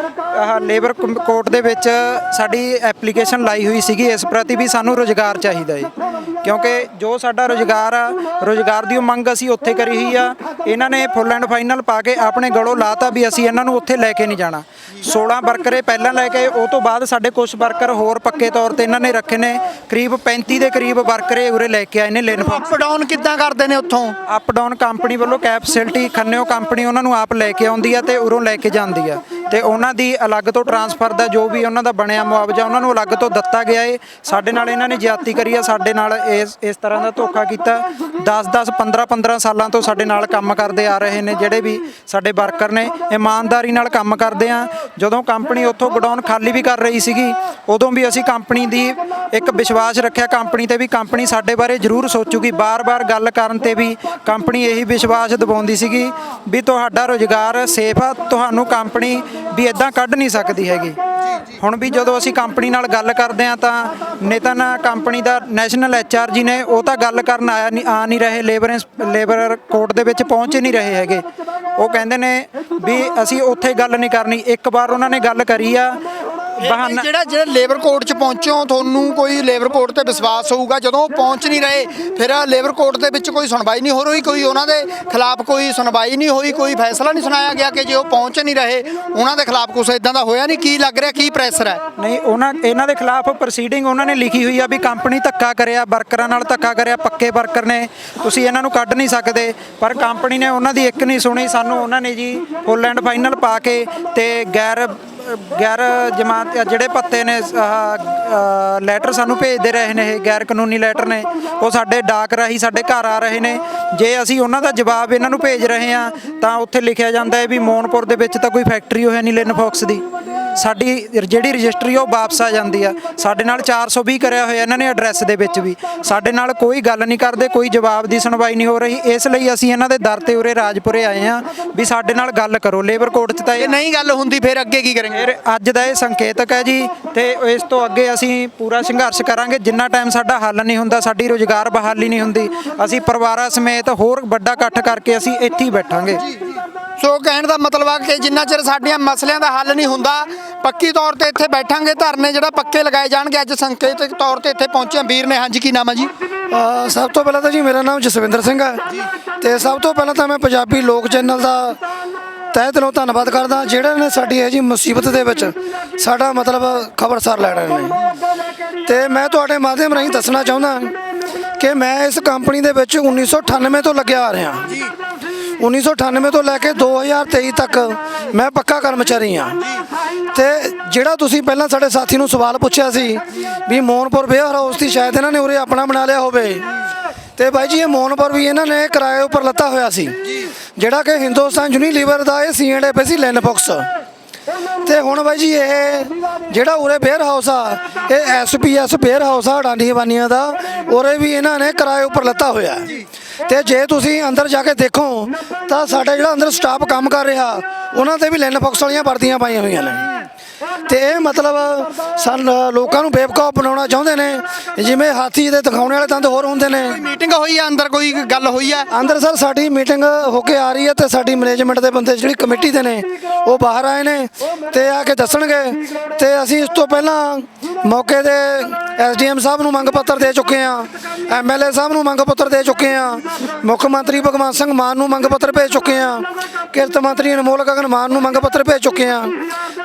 ਲੇਬਰ ਕੋਰਟ ਦੇ ਵਿੱਚ ਸਾਡੀ ਐਪਲੀਕੇਸ਼ਨ ਲਾਈ ਹੋਈ ਸੀਗੀ, ਇਸ ਪ੍ਰਤੀ ਵੀ ਸਾਨੂੰ ਰੋਜ਼ਗਾਰ ਚਾਹੀਦਾ ਹੈ ਕਿਉਂਕਿ ਜੋ ਸਾਡਾ ਰੋਜ਼ਗਾਰ ਆ ਰੋਜ਼ਗਾਰ ਦੀ ਮੰਗ ਅਸੀਂ ਉੱਥੇ ਕਰੀ ਹੋਈ ਆ। ਇਹਨਾਂ ਨੇ ਫੁੱਲ ਐਂਡ ਫਾਈਨਲ ਪਾ ਕੇ ਆਪਣੇ ਗਲੋਂ ਲਾਤਾ ਵੀ ਅਸੀਂ ਇਹਨਾਂ ਨੂੰ ਉੱਥੇ ਲੈ ਕੇ ਨਹੀਂ ਜਾਣਾ। 16 ਵਰਕਰੇ ਪਹਿਲਾਂ ਲੈ ਕੇ ਉਹ ਤੋਂ ਬਾਅਦ ਸਾਡੇ ਕੁਝ ਵਰਕਰ ਹੋਰ ਪੱਕੇ ਤੌਰ ਤੇ ਇਹਨਾਂ ਨੇ ਰੱਖੇ ਨੇ। ਕਰੀਬ 35 ਦੇ ਕਰੀਬ ਵਰਕਰੇ ਉਰੇ ਲੈ ਕੇ ਆਏ ਨੇ ਲਿਨਫੋਕਸ ਅਪ ਡਾਊਨ ਕਿੱਦਾਂ ਕਰਦੇ ਨੇ ਉੱਥੋਂ? ਅਪ ਡਾਊਨ ਕੰਪਨੀ ਵੱਲੋਂ ਕੈਪ ਫੈਸਿਲਿਟੀ ਖੰਨਿਓ ਕੰਪਨੀ ਉਹਨਾਂ ਨੂੰ ਆਪ ਲੈ ਕੇ ਆਉਂਦੀ ਆ ਤੇ ਉਰੋਂ ਲੈ ਕੇ ਜਾਂਦੀ ਆ। ਤੇ ਉਹਨਾਂ ਦੀ ਅਲੱਗ ਤੋਂ ਟਰਾਂਸਫਰ ਦਾ ਜੋ ਵੀ ਉਹਨਾਂ ਦਾ ਬਣਿਆ ਮੁਆਵਜ਼ਾ, ਉਹਨਾਂ ਨੂੰ ਅਲੱਗ ਤੋਂ ਦਿੱਤਾ ਗਿਆ ਏ। ਸਾਡੇ ਨਾਲ ਇਹਨਾਂ ਨੇ ਜ਼ਿਆਦਤੀ ਕਰੀ ਆ, ਸਾਡੇ ਨਾਲ ਇਸ ਇਸ ਤਰ੍ਹਾਂ ਦਾ ਧੋਖਾ ਕੀਤਾ। 10 10 15 15 ਸਾਲਾਂ ਤੋਂ ਸਾਡੇ ਨਾਲ ਕੰਮ ਕਰਦੇ ਆ ਰਹੇ ਨੇ ਜਿਹੜੇ ਵੀ ਸਾਡੇ ਵਰਕਰ ਨੇ। ਇਮਾਨਦਾਰੀ ਨਾਲ ਕੰਮ ਕਰਦੇ ਆ। ਜਦੋਂ ਕੰਪਨੀ ਉੱਥੋਂ ਗਡਾਊਨ ਖਾਲੀ ਵੀ ਕਰ ਰਹੀ ਸੀਗੀ, ਉਦੋਂ ਵੀ ਅਸੀਂ ਕੰਪਨੀ ਦੀ ਇੱਕ ਵਿਸ਼ਵਾਸ ਰੱਖਿਆ। ਕੰਪਨੀ ਤੇ ਵੀ ਕੰਪਨੀ ਸਾਡੇ ਬਾਰੇ ਜ਼ਰੂਰ ਸੋਚੂਗੀ। ਬਾਰ-ਬਾਰ ਗੱਲ ਕਰਨ ਤੇ ਵੀ ਕੰਪਨੀ ਇਹੀ ਵਿਸ਼ਵਾਸ ਦਿਵਾਉਂਦੀ ਸੀਗੀ ਵੀ ਤੁਹਾਡਾ ਰੋਜ਼ਗਾਰ ਸੇਫ ਆ। ਤੁਹਾਨੂੰ ਕੰਪਨੀ ਵੀ ਇਦਾਂ ਕੱਢ ਨਹੀਂ ਸਕਦੀ ਹੈਗੀ। ਹੁਣ ਵੀ ਜਦੋਂ ਅਸੀਂ ਕੰਪਨੀ ਨਾਲ ਗੱਲ ਕਰਦੇ ਆ ਤਾਂ ਨਿਤਨ ਕੰਪਨੀ ਦਾ ਨੈਸ਼ਨਲ ਐਚਆਰ ਜੀ ਨੇ ਉਹ ਤਾਂ ਗੱਲ ਕਰਨ ਆਇਆ ਨਹੀਂ, ਆ ਨਹੀਂ ਰਹੇ, ਲੇਬਰ ਲੇਬਰ ਕੋਰਟ ਦੇ ਵਿੱਚ ਪਹੁੰਚ ਨਹੀਂ ਰਹੇ ਹੈਗੇ। ਉਹ ਕਹਿੰਦੇ ਨੇ ਵੀ ਅਸੀਂ ਉੱਥੇ ਗੱਲ ਨਹੀਂ ਕਰਨੀ। ਇੱਕ ਵਾਰ ਉਹਨਾਂ ਨੇ ਗੱਲ ਕਰੀ ਆ ਬਹਾਨਾ ਜਿਹੜਾ ਜਿਹੜਾ ਲੇਬਰ ਕੋਰਟ 'ਚ ਪਹੁੰਚੋ ਤੁਹਾਨੂੰ ਕੋਈ ਲੇਬਰ ਕੋਰਟ ਤੇ ਵਿਸ਼ਵਾਸ ਹੋਊਗਾ। ਜਦੋਂ ਪਹੁੰਚ ਨਹੀਂ ਰਹੇ ਫਿਰ ਲੇਬਰ ਕੋਰਟ ਦੇ ਵਿੱਚ ਕੋਈ ਸੁਣਵਾਈ ਨਹੀਂ ਹੋ ਰਹੀ ਕੋਈ ਉਹਨਾਂ ਦੇ ਖਿਲਾਫ ਕੋਈ ਸੁਣਵਾਈ ਨਹੀਂ ਹੋਈ ਕੋਈ ਫੈਸਲਾ ਨਹੀਂ ਸੁਣਾਇਆ ਗਿਆ ਕਿ ਜੇ ਉਹ ਪਹੁੰਚ ਨਹੀਂ ਰਹੇ ਉਹਨਾਂ ਦੇ ਖਿਲਾਫ ਕੁਝ ਇਦਾਂ ਦਾ ਹੋਇਆ ਨਹੀਂ? ਕੀ ਲੱਗ ਰਿਹਾ ਕੀ ਪ੍ਰੈਸ਼ਰ ਹੈ? ਨਹੀਂ ਉਹਨਾਂ ਇਹਨਾਂ ਦੇ ਖਿਲਾਫ ਪ੍ਰੋਸੀਡਿੰਗ ਉਹਨਾਂ ਨੇ ਲਿਖੀ ਹੋਈ ਆ ਵੀ ਕੰਪਨੀ ਧੱਕਾ ਕਰਿਆ ਵਰਕਰਾਂ ਨਾਲ ਧੱਕਾ ਕਰਿਆ ਪੱਕੇ ਵਰਕਰ ਨੇ। ਤੁਸੀਂ ਇਹਨਾਂ ਨੂੰ ਕੱਢ ਨਹੀਂ ਸਕਦੇ ਪਰ ਕੰਪਨੀ ਨੇ ਉਹਨਾਂ ਦੀ ਇੱਕ ਨਹੀਂ ਸੁਣੀ ਸਾਨੂੰ ਉਹਨਾਂ ਨੇ ਜੀ ਫੁੱਲ ਐਂਡ ਫਾਈਨਲ ਪਾ ਕੇ ਤੇ ਗੈਰ ਗੈਰ ਜਮਾਤ ਜਿਹੜੇ ਪੱਤੇ ਨੇ ਲੈਟਰ ਸਾਨੂੰ ਭੇਜਦੇ ਰਹੇ ਨੇ, ਇਹ ਗੈਰ ਕਾਨੂੰਨੀ ਲੈਟਰ ਨੇ। ਉਹ ਸਾਡੇ ਡਾਕ ਰਾਹੀਂ, ਸਾਡੇ ਘਰ ਆ ਰਹੇ ਨੇ। ਜੇ ਅਸੀਂ ਉਹਨਾਂ ਦਾ ਜਵਾਬ ਇਹਨਾਂ ਨੂੰ ਭੇਜ ਰਹੇ ਹਾਂ, ਤਾਂ ਉੱਥੇ ਲਿਖਿਆ ਜਾਂਦਾ ਹੈ ਵੀ ਮੋਨਪੁਰ ਦੇ ਵਿੱਚ ਤਾਂ ਕੋਈ ਫੈਕਟਰੀ ਹੋਇਆ ਨਹੀਂ, ਲਿਨਫੌਕਸ ਦੀ। ਸਾਡੀ ਜਿਹੜੀ ਰਜਿਸਟਰੀ ਉਹ ਵਾਪਸ ਆ ਜਾਂਦੀ ਆ। ਸਾਡੇ ਨਾਲ 420 ਕਰਿਆ ਹੋਇਆ ਇਹਨਾਂ ਨੇ ਐਡਰੈਸ ਦੇ ਵਿੱਚ ਵੀ। ਸਾਡੇ ਨਾਲ ਕੋਈ ਗੱਲ ਨਹੀਂ ਕਰਦੇ ਕੋਈ ਜਵਾਬ ਦੀ ਸੁਣਵਾਈ ਨਹੀਂ ਹੋ ਰਹੀ। ਇਸ ਲਈ ਅਸੀਂ ਇਹਨਾਂ ਦੇ ਦਰ ਤੇ ਉਰੇ ਰਾਜਪੁਰੇ ਆਏ ਆ ਵੀ ਸਾਡੇ ਨਾਲ ਗੱਲ ਕਰੋ। ਲੇਬਰ ਕੋਰਟ 'ਚ ਤਾਂ ਇਹ ਨਹੀਂ ਗੱਲ ਹੁੰਦੀ ਫਿਰ ਅੱਗੇ ਕੀ ਕਰਾਂਗੇ? ਫਿਰ ਅੱਜ ਦਾ ਇਹ ਸੰਕੇਤਕ ਹੈ ਜੀ ਤੇ ਇਸ ਤੋਂ ਅੱਗੇ ਅਸੀਂ ਪੂਰਾ ਸੰਘਰਸ਼ ਕਰਾਂਗੇ। ਜਿੰਨਾ ਟਾਈਮ ਸਾਡਾ ਹੱਲ ਨਹੀਂ ਹੁੰਦਾ ਸਾਡੀ ਰੋਜ਼ਗਾਰ ਬਹਾਲੀ ਨਹੀਂ ਹੁੰਦੀ। ਅਸੀਂ ਪਰਿਵਾਰਾਂ ਸਮੇਤ ਹੋਰ ਵੱਡਾ ਇਕੱਠ ਕਰਕੇ ਅਸੀਂ ਇੱਥੇ ਹੀ ਬੈਠਾਂਗੇ। ਸੋ ਕਹਿਣ ਦਾ ਮਤਲਬ ਆ ਕਿ ਜਿੰਨਾ ਚਿਰ ਸਾਡੀਆਂ ਮਸਲਿਆਂ ਦਾ ਹੱਲ ਨਹੀਂ ਹੁੰਦਾ ਪੱਕੀ ਤੌਰ ਤੇ ਇੱਥੇ ਬੈਠਾਂਗੇ ਧਰਨੇ ਜਿਹੜਾ ਪੱਕੇ ਲਗਾਏ ਜਾਣਗੇ ਅੱਜ ਸੰਕੇਤਕ ਤੌਰ ਤੇ ਇੱਥੇ ਪਹੁੰਚੇ। ਵੀਰ ਨੇ ਹਾਂਜੀ ਕੀ ਨਾਮ ਹੈ ਜੀ? ਸਭ ਤੋਂ ਪਹਿਲਾਂ ਤਾਂ ਜੀ ਮੇਰਾ ਨਾਮ ਜਸਵਿੰਦਰ ਸਿੰਘ ਹੈ ਤੇ ਸਭ ਤੋਂ ਪਹਿਲਾਂ ਤਾਂ ਮੈਂ ਪੰਜਾਬੀ ਲੋਕ ਚੈਨਲ ਦਾ ਤਹਿ ਦਿਲੋਂ ਧੰਨਵਾਦ ਕਰਦਾ ਜਿਹੜੇ ਨੇ ਸਾਡੀ ਇਹ ਜੀ ਮੁਸੀਬਤ ਦੇ ਵਿੱਚ ਸਾਡਾ ਮਤਲਬ ਖਬਰਸਾਰ ਲੈ ਰਹੇ ਨੇ। ਤੇ ਮੈਂ ਤੁਹਾਡੇ ਮਾਧਿਅਮ ਰਾਹੀਂ ਦੱਸਣਾ ਚਾਹੁੰਦਾ ਕਿ ਮੈਂ ਇਸ ਕੰਪਨੀ ਦੇ ਵਿੱਚ 1998 ਤੋਂ ਲੱਗਿਆ ਆ ਰਿਹਾ। 1998 ਤੋਂ ਲੈ ਕੇ 2023 ਤੱਕ ਮੈਂ ਪੱਕਾ ਕਰਮਚਾਰੀ ਹਾਂ। ਤੇ ਜਿਹੜਾ ਤੁਸੀਂ ਪਹਿਲਾਂ ਸਾਡੇ ਸਾਥੀ ਨੂੰ ਸਵਾਲ ਪੁੱਛਿਆ ਸੀ ਵੀ ਮੋਨਪੁਰ ਵੇਅਰ ਹਾਊਸ ਦੀ ਸ਼ਾਇਦ ਇਹਨਾਂ ਨੇ ਉਰੇ ਆਪਣਾ ਬਣਾ ਲਿਆ ਹੋਵੇ। ਤੇ ਬਾਈ ਜੀ, ਇਹ ਮੋਨਪੁਰ ਵੀ ਇਹਨਾਂ ਨੇ ਕਿਰਾਏ ਉੱਪਰ ਲੱਤਾ ਹੋਇਆ ਸੀ। ਜਿਹੜਾ ਕਿ ਹਿੰਦੁਸਤਾਨ ਯੂਨੀਲੀਵਰ ਦਾ ਇਹ ਸੀਐਂਡ ਪੇ ਸੀ ਲੈਨਫੌਕਸ ਤੇ ਹੁਣ ਬਾਈ ਜੀ, ਇਹ ਜਿਹੜਾ ਉਰੇ ਵੇਅਰ ਹਾਊਸ ਆ, ਇਹ ਐਸਪੀਐਸ ਵੇਅਰ ਹਾਊਸ ਆ ਡਾਂਡੀ ਬਾਨੀਆਂ ਦਾ, ਉਰੇ ਵੀ ਇਹਨਾਂ ਨੇ ਕਿਰਾਏ ਉੱਪਰ ਲੱਤਾ ਹੋਇਆ। ਤੇ ਜੇ ਤੁਸੀਂ ਅੰਦਰ ਜਾ ਕੇ ਦੇਖੋ, ਤਾਂ ਸਾਡਾ ਜਿਹੜਾ ਅੰਦਰ ਸਟਾਫ ਕੰਮ ਕਰ ਰਿਹਾ, ਉਹਨਾਂ ਤੇ ਵੀ ਲੈਨਫੌਕਸ ਵਾਲੀਆਂ ਵਰਦੀਆਂ ਪਾਈਆਂ ਹੋਈਆਂ ਨੇ। ਤੇ ਇਹ ਮਤਲਬ ਸਨ ਲੋਕਾਂ ਨੂੰ ਬੇਵਕੂਫ ਬਣਾਉਣਾ ਚਾਹੁੰਦੇ ਨੇ। ਜਿਵੇਂ ਹਾਥੀ ਦੇ ਦਿਖਾਉਣੇ ਵਾਲੇ ਦੰਦ ਹੋਰ ਹੁੰਦੇ ਨੇ। ਮੀਟਿੰਗ ਹੋਈ ਆ? ਅੰਦਰ ਕੋਈ ਗੱਲ ਹੋਈ ਆ? ਅੰਦਰ ਸਰ ਸਾਡੀ ਮੀਟਿੰਗ ਹੋ ਕੇ ਆ ਰਹੀ ਹੈ ਤੇ ਸਾਡੀ ਮੈਨੇਜਮੈਂਟ ਦੇ ਬੰਦੇ ਜਿਹੜੀ ਕਮੇਟੀ ਦੇ ਨੇ ਉਹ ਬਾਹਰ ਆਏ ਨੇ ਤੇ ਆ ਕੇ ਦੱਸਣਗੇ। ਤੇ ਅਸੀਂ ਇਸ ਤੋਂ ਪਹਿਲਾਂ ਮੌਕੇ ਦੇ ਐਸਡੀਐਮ ਸਾਹਿਬ ਨੂੰ ਮੰਗ ਪੱਤਰ ਦੇ ਚੁੱਕੇ ਆ ਐਮਐਲਏ ਸਾਹਿਬ ਨੂੰ ਮੰਗ ਪੱਤਰ ਦੇ ਚੁੱਕੇ ਆ ਮੁੱਖ ਮੰਤਰੀ ਭਗਵੰਤ ਸਿੰਘ ਮਾਨ ਨੂੰ ਮੰਗ ਪੱਤਰ ਭੇਜ ਚੁੱਕੇ ਆ ਕਿਰਤ ਮੰਤਰੀ ਅਨਮੋਲ ਗਗਨ ਮਾਨ ਨੂੰ ਮੰਗ ਪੱਤਰ ਭੇਜ ਚੁੱਕੇ ਆ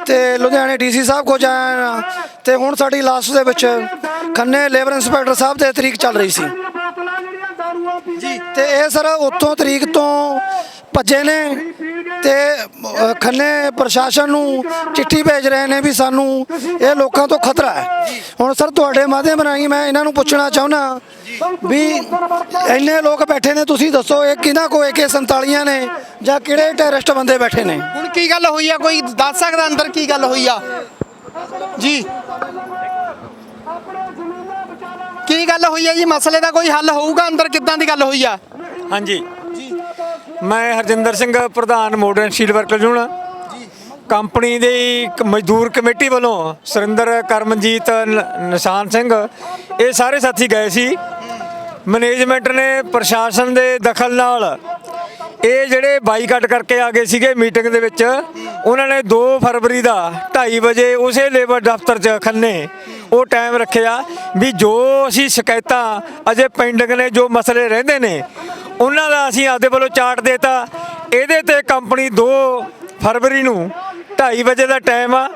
ਤੇ ਲੁਧਿਆਣੇ ਡੀਸੀ ਸਾਹਿਬ ਕੋ ਜਾਇਆ ਤੇ ਹੁਣ ਸਾਡੀ ਲਾਸਟ ਦੇ ਵਿੱਚ ਖੰਨੇ ਲੇਬਰ ਇੰਸਪੈਕਟਰ ਸਾਹਿਬ ਦੇ ਤਰੀਕ ਚੱਲ ਰਹੀ ਸੀ। ਜੀ, ਤੇ ਇਹ ਸਰ ਉੱਥੋਂ ਤਰੀਕ ਤੋਂ ਭੱਜੇ ਨੇ। ਤੇ ਅ, ਖੰਨੇ ਪ੍ਰਸ਼ਾਸਨ ਨੂੰ ਚਿੱਠੀ ਭੇਜ ਰਹੇ ਨੇ ਵੀ ਸਾਨੂੰ ਇਹ ਲੋਕਾਂ ਤੋਂ ਖਤਰਾ ਹੈ। ਹੁਣ ਸਰ ਤੁਹਾਡੇ ਮਾਧਿਅਮ ਰਾਹੀਂ ਮੈਂ ਇਹਨਾਂ ਨੂੰ ਪੁੱਛਣਾ ਚਾਹੁੰਦਾ ਵੀ ਇੰਨੇ ਲੋਕ ਬੈਠੇ ਨੇ ਤੁਸੀਂ ਦੱਸੋ ਇਹ ਕਿਹਨਾਂ ਕੋ AK47 ਨੇ ਜਾਂ ਕਿਹੜੇ ਟੈਰਰਿਸਟ ਬੰਦੇ ਬੈਠੇ ਨੇ? ਹੁਣ ਕੀ ਗੱਲ ਹੋਈ ਆ? ਕੋਈ ਦੱਸ ਸਕਦਾ ਅੰਦਰ ਕੀ ਗੱਲ ਹੋਈ ਆ? ਜੀ। ਕੀ ਗੱਲ ਹੋਈ ਆ ਜੀ? ਮਸਲੇ ਦਾ ਕੋਈ ਹੱਲ ਹੋਊਗਾ? ਅੰਦਰ ਕਿੱਦਾਂ ਦੀ ਗੱਲ ਹੋਈ ਆ? ਹਾਂਜੀ। ਮੈਂ ਹਰਜਿੰਦਰ ਸਿੰਘ, ਪ੍ਰਧਾਨ modern steel worker union company ਦੇ ਇੱਕ ਮਜ਼ਦੂਰ ਕਮੇਟੀ ਵੱਲੋਂ ਸੁਰਿੰਦਰ ਕਰਮਜੀਤ ਨ- ਨਿਸ਼ਾਨ ਸਿੰਘ, ਇਹ ਸਾਰੇ ਸਾਥੀ ਗਏ ਸੀ। ਮੈਨੇਜਮੈਂਟ ਨੇ ਪ੍ਰਸ਼ਾਸਨ ਦੇ ਦਖਲ ਨਾਲ ਇਹ ਜਿਹੜੇ ਬਾਈਕਾਟ ਕਰਕੇ ਆ ਗਏ ਸੀਗੇ ਮੀਟਿੰਗ ਦੇ ਵਿੱਚ, ਉਹਨਾਂ ਨੇ 2 ਫਰਵਰੀ ਦਾ 2:30 ਵਜੇ ਉਸੇ ਲੇਬਰ ਦਫ਼ਤਰ 'ਚ ਖੰਨੇ ਉਹ ਟਾਈਮ ਰੱਖਿਆ ਵੀ ਜੋ ਅਸੀਂ ਸ਼ਿਕਾਇਤਾਂ ਅਜੇ ਪੈਂਡਿੰਗ ਨੇ, ਜੋ ਮਸਲੇ ਰਹਿੰਦੇ ਨੇ ਉਹਨਾਂ ਦਾ ਅਸੀਂ ਆਪਦੇ ਵੱਲੋਂ ਚਾਰਟ ਦੇਤਾ। ਇਹਦੇ ਤੇ ਕੰਪਨੀ 2 ਫਰਵਰੀ ਨੂੰ 2:30 ਵਜੇ ਦਾ ਟਾਈਮ ਆ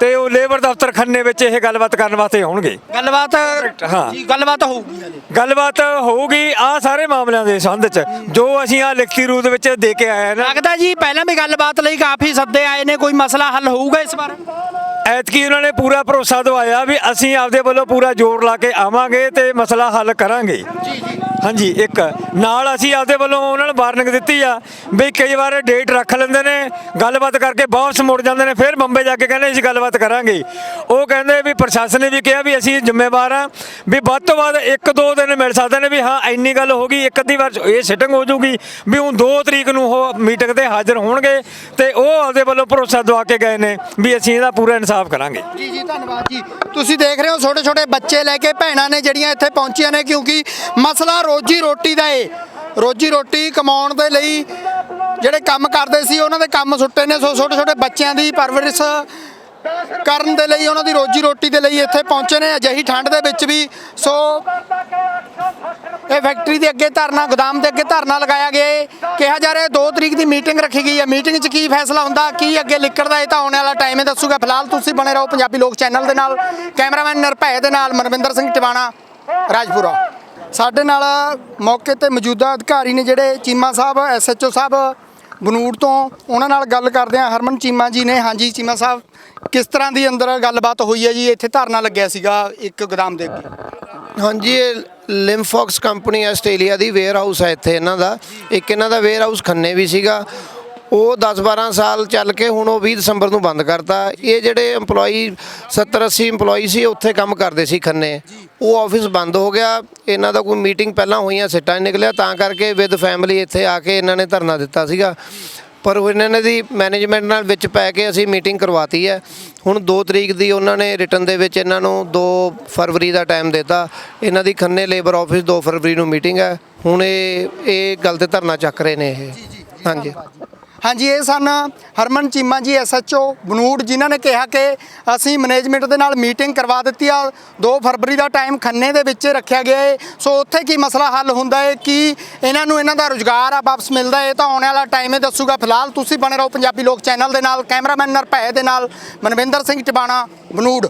ਤੇ ਉਹ ਲੇਬਰ ਦਫ਼ਤਰ ਖੰਨੇ ਵਿੱਚ ਇਹ ਗੱਲਬਾਤ ਕਰਨ ਵਾਸਤੇ ਆਉਣਗੇ। ਗੱਲਬਾਤ ਹਾਂ। ਜੀ ਗੱਲਬਾਤ ਹੋਊਗੀ। ਗੱਲਬਾਤ ਹੋਊਗੀ ਆ ਸਾਰੇ ਮਾਮਲਿਆਂ ਦੇ ਸੰਬੰਧ ਚ। ਜੋ ਅਸੀਂ ਆ ਲਿਖਤੀ ਰੂਪ ਦੇ ਵਿੱਚ ਦੇ ਕੇ ਆਏ ਹਾਂ ਨਾ। ਲੱਗਦਾ ਜੀ ਪਹਿਲਾਂ ਵੀ ਗੱਲਬਾਤ ਲਈ ਕਾਫੀ ਸੱਦੇ ਆਏ ਨੇ ਕੋਈ ਮਸਲਾ ਹੱਲ ਹੋਊਗਾ ਇਸ ਵਾਰ ਐਤਕੀ ਉਹਨਾਂ ਨੇ ਪੂਰਾ ਭਰੋਸਾ ਦਵਾਇਆ ਵੀ ਅਸੀਂ ਆਪਦੇ ਵੱਲੋਂ ਪੂਰਾ ਜ਼ੋਰ ਲਾ ਕੇ ਆਵਾਂਗੇ ਤੇ ਮਸਲਾ ਹੱਲ ਕਰਾਂਗੇ। ਹਾਂਜੀ ਇੱਕ। ਨਾਲ ਅਸੀਂ ਆਪਦੇ ਵੱਲੋਂ ਉਹਨਾਂ ਨੂੰ ਵਾਰਨਿੰਗ ਦਿੱਤੀ ਆ ਵੀ ਕਈ ਵਾਰ ਡੇਟ ਰੱਖ ਲੈਂਦੇ ਨੇ ਗੱਲਬਾਤ ਕਰਕੇ ਵਾਪਸ ਮੁੜ ਜਾਂਦੇ ਨੇ ਫਿਰ ਬੰਬੇ ਜਾ ਕੇ ਕਹਿੰਦੇ ਅਸੀਂ ਗੱਲਬਾਤ ਕਰਾਂਗੇ। ਉਹ ਕਹਿੰਦੇ ਵੀ ਪ੍ਰਸ਼ਾਸਨ ਨੇ ਵੀ ਕਿਹਾ ਵੀ ਅਸੀਂ ਜ਼ਿੰਮੇਵਾਰ ਆ ਵੀ ਵੱਧ ਤੋਂ ਵੱਧ ਇੱਕ ਦੋ ਦਿਨ ਮਿਲ ਸਕਦੇ ਨੇ ਵੀ ਹਾਂ ਇੰਨੀ ਗੱਲ ਹੋ ਗਈ ਇੱਕ ਅੱਧੀ ਵਾਰ ਇਹ ਸਿਟਿੰਗ ਹੋ ਜਾਊਗੀ ਵੀ ਹੁਣ 2 ਤਰੀਕ ਨੂੰ ਉਹ ਮੀਟਿੰਗ ਤੇ ਹਾਜ਼ਰ ਹੋਣਗੇ ਤੇ ਉਹ ਆਪਦੇ ਵੱਲੋਂ ਭਰੋਸਾ ਦਵਾ ਕੇ ਗਏ ਨੇ ਵੀ ਅਸੀਂ ਇਹਦਾ ਪੂਰਾ ਇਨਸਾਫ ਕਰਾਂਗੇ। ਜੀ ਜੀ, ਧੰਨਵਾਦ ਜੀ। ਤੁਸੀਂ ਦੇਖ ਰਹੇ ਹੋ ਛੋਟੇ ਛੋਟੇ ਬੱਚੇ ਲੈ ਕੇ ਭੈਣਾਂ ਨੇ ਜਿਹੜੀਆਂ ਇੱਥੇ ਪਹੁੰਚੀਆਂ ਨੇ, ਕਿਉਂਕਿ ਮਸਲਾ ਰੋਜੀ ਰੋਟੀ ਦਾ ਏ। ਰੋਜੀ ਰੋਟੀ ਕਮਾਉਣ ਦੇ ਲਈ ਜਿਹੜੇ ਕੰਮ ਕਰਦੇ ਸੀ, ਉਹਨਾਂ ਦੇ ਕੰਮ ਸੁੱਟੇ ਨੇ। ਸੋ ਛੋਟੇ ਛੋਟੇ ਬੱਚਿਆਂ ਦੀ ਪਰਵਰਿਸ਼ ਕਰਨ ਦੇ ਲਈ, ਉਹਨਾਂ ਦੀ ਰੋਜੀ ਰੋਟੀ ਦੇ ਲਈ ਇੱਥੇ ਪਹੁੰਚੇ ਨੇ। ਅਜਿਹੀ ਠੰਡ ਦੇ ਵਿੱਚ ਵੀ, ਸੋ ਇਹ ਫੈਕਟਰੀ ਦੇ ਅੱਗੇ ਧਰਨਾ, ਗੋਦਾਮ ਦੇ ਅੱਗੇ ਧਰਨਾ ਲਗਾਇਆ ਗਿਆ ਹੈ ਕਿਹਾ ਜਾ ਰਿਹਾ 2 ਤਰੀਕ ਦੀ ਮੀਟਿੰਗ ਰੱਖੀ ਗਈ ਹੈ ਮੀਟਿੰਗ 'ਚ ਕੀ ਫੈਸਲਾ ਹੁੰਦਾ, ਕੀ ਅੱਗੇ ਲਿਕੜਦਾ ਇਹ ਤਾਂ ਆਉਣ ਵਾਲਾ ਟਾਈਮ ਹੀ ਦੱਸੂਗਾ। ਫਿਲਹਾਲ ਤੁਸੀਂ ਬਣੇ ਰਹੋ ਪੰਜਾਬੀ ਲੋਕ ਚੈਨਲ ਦੇ ਨਾਲ। ਕੈਮਰਾਮੈਨ ਨਿਰਭੈ ਦੇ ਨਾਲ, ਮਨਵਿੰਦਰ ਸਿੰਘ ਟਿਵਾਣਾ, ਰਾਜਪੁਰਾ। ਸਾਡੇ ਨਾਲ ਮੌਕੇ ਤੇ ਮੌਜੂਦਾ ਅਧਿਕਾਰੀ ਨੇ ਜਿਹੜੇ ਚੀਮਾ ਸਾਹਿਬ ਐਸਐਚਓ ਸਾਹਿਬ, ਬਨੂੜ ਤੋਂ, ਉਹਨਾਂ ਨਾਲ ਗੱਲ ਕਰਦੇ ਆ ਹਰਮਨ ਚੀਮਾ ਜੀ ਨੇ। ਹਾਂਜੀ, ਚੀਮਾ ਸਾਹਿਬ। ਕਿਸ ਤਰ੍ਹਾਂ ਦੀ ਅੰਦਰ ਗੱਲਬਾਤ ਹੋਈ ਹੈ ਜੀ? ਇੱਥੇ ਧਰਨਾ ਲੱਗਿਆ ਸੀਗਾ ਇੱਕ ਗੋਦਾਮ ਦੇ ਅੱਗੇ। ਹਾਂਜੀ, ਇਹ ਲਿਮਫੌਕਸ ਕੰਪਨੀ ਆਸਟ੍ਰੇਲੀਆ ਦੀ ਵੇਅਰ ਹਾਊਸ ਹੈ ਇੱਥੇ ਇਹਨਾਂ ਦਾ। ਇੱਕ ਇਹਨਾਂ ਦਾ ਵੇਅਰ ਹਾਊਸ ਖੰਨੇ ਵੀ ਸੀਗਾ। ਉਹ 10-12 ਸਾਲ ਚੱਲ ਕੇ ਹੁਣ ਉਹ 20 ਦਸੰਬਰ ਨੂੰ ਬੰਦ ਕਰਤਾ। ਇਹ ਜਿਹੜੇ EMPLOYE 70-80 EMPLOYE ਸੀ, ਉੱਥੇ ਕੰਮ ਕਰਦੇ ਸੀ ਖੰਨੇ। ਉਹ ਆਫਿਸ ਬੰਦ ਹੋ ਗਿਆ। ਇਹਨਾਂ ਦਾ ਕੋਈ ਮੀਟਿੰਗ ਪਹਿਲਾਂ ਹੋਈਆਂ, ਸਿੱਟਾ ਨਿਕਲਿਆ। ਤਾਂ ਕਰਕੇ ਵਿਦ ਫੈਮਿਲੀ ਇੱਥੇ ਆ ਕੇ ਇਹਨਾਂ ਨੇ ਧਰਨਾ ਦਿੱਤਾ ਸੀਗਾ। ਪਰ ਉਹ ਇਹਨਾਂ ਨੇ ਦੀ ਮੈਨੇਜਮੈਂਟ ਨਾਲ ਵਿੱਚ ਪੈ ਕੇ ਅਸੀਂ ਮੀਟਿੰਗ ਕਰਵਾਤੀ ਹੈ। ਹੁਣ 2 ਤਰੀਕ ਦੀ ਉਹਨਾਂ ਨੇ ਰਿਟਰਨ ਦੇ ਵਿੱਚ ਇਹਨਾਂ ਨੂੰ 2 ਫਰਵਰੀ ਦਾ ਟਾਈਮ ਦਿੱਤਾ। ਇਹਨਾਂ ਦੀ ਖੰਨੇ ਲੇਬਰ ਆਫਿਸ 2 ਫਰਵਰੀ ਨੂੰ ਮੀਟਿੰਗ ਹੈ। ਹੁਣ ਇਹ ਇਹ ਗੱਲ ਤੇ ਧਰਨਾ ਚੱਕ ਰਹੇ ਨੇ ਇਹ। ਹਾਂਜੀ। ਹਾਂਜੀ, ਇਹ ਸਨ ਹਰਮਨ ਚੀਮਾ ਜੀ ਐਸਐਚਓ ਬਨੂੜ, ਜਿਨ੍ਹਾਂ ਨੇ ਕਿਹਾ ਕਿ ਅਸੀਂ ਮੈਨੇਜਮੈਂਟ ਦੇ ਨਾਲ ਮੀਟਿੰਗ ਕਰਵਾ ਦਿੱਤੀ ਆ। 2 ਫਰਵਰੀ ਦਾ ਟਾਈਮ ਖੰਨੇ ਦੇ ਵਿੱਚ ਰੱਖਿਆ ਗਿਆ ਹੈ ਸੋ ਉੱਥੇ ਕੀ ਮਸਲਾ ਹੱਲ ਹੁੰਦਾ ਹੈ ਕਿ ਇਹਨਾਂ ਨੂੰ ਇਹਨਾਂ ਦਾ ਰੁਜ਼ਗਾਰ ਆ ਵਾਪਸ ਮਿਲਦਾ ਹੈ ਤਾਂ ਆਉਣ ਵਾਲਾ ਟਾਈਮ ਇਹ ਦੱਸੂਗਾ। ਫਿਲਹਾਲ ਤੁਸੀਂ ਬਣੇ ਰਹੋ ਪੰਜਾਬੀ ਲੋਕ ਚੈਨਲ ਦੇ ਨਾਲ, ਕੈਮਰਾਮੈਨ ਨਰਭੈ ਦੇ ਨਾਲ ਮਨਵਿੰਦਰ ਸਿੰਘ ਟਿਬਾਣਾ, ਬਨੂੜ।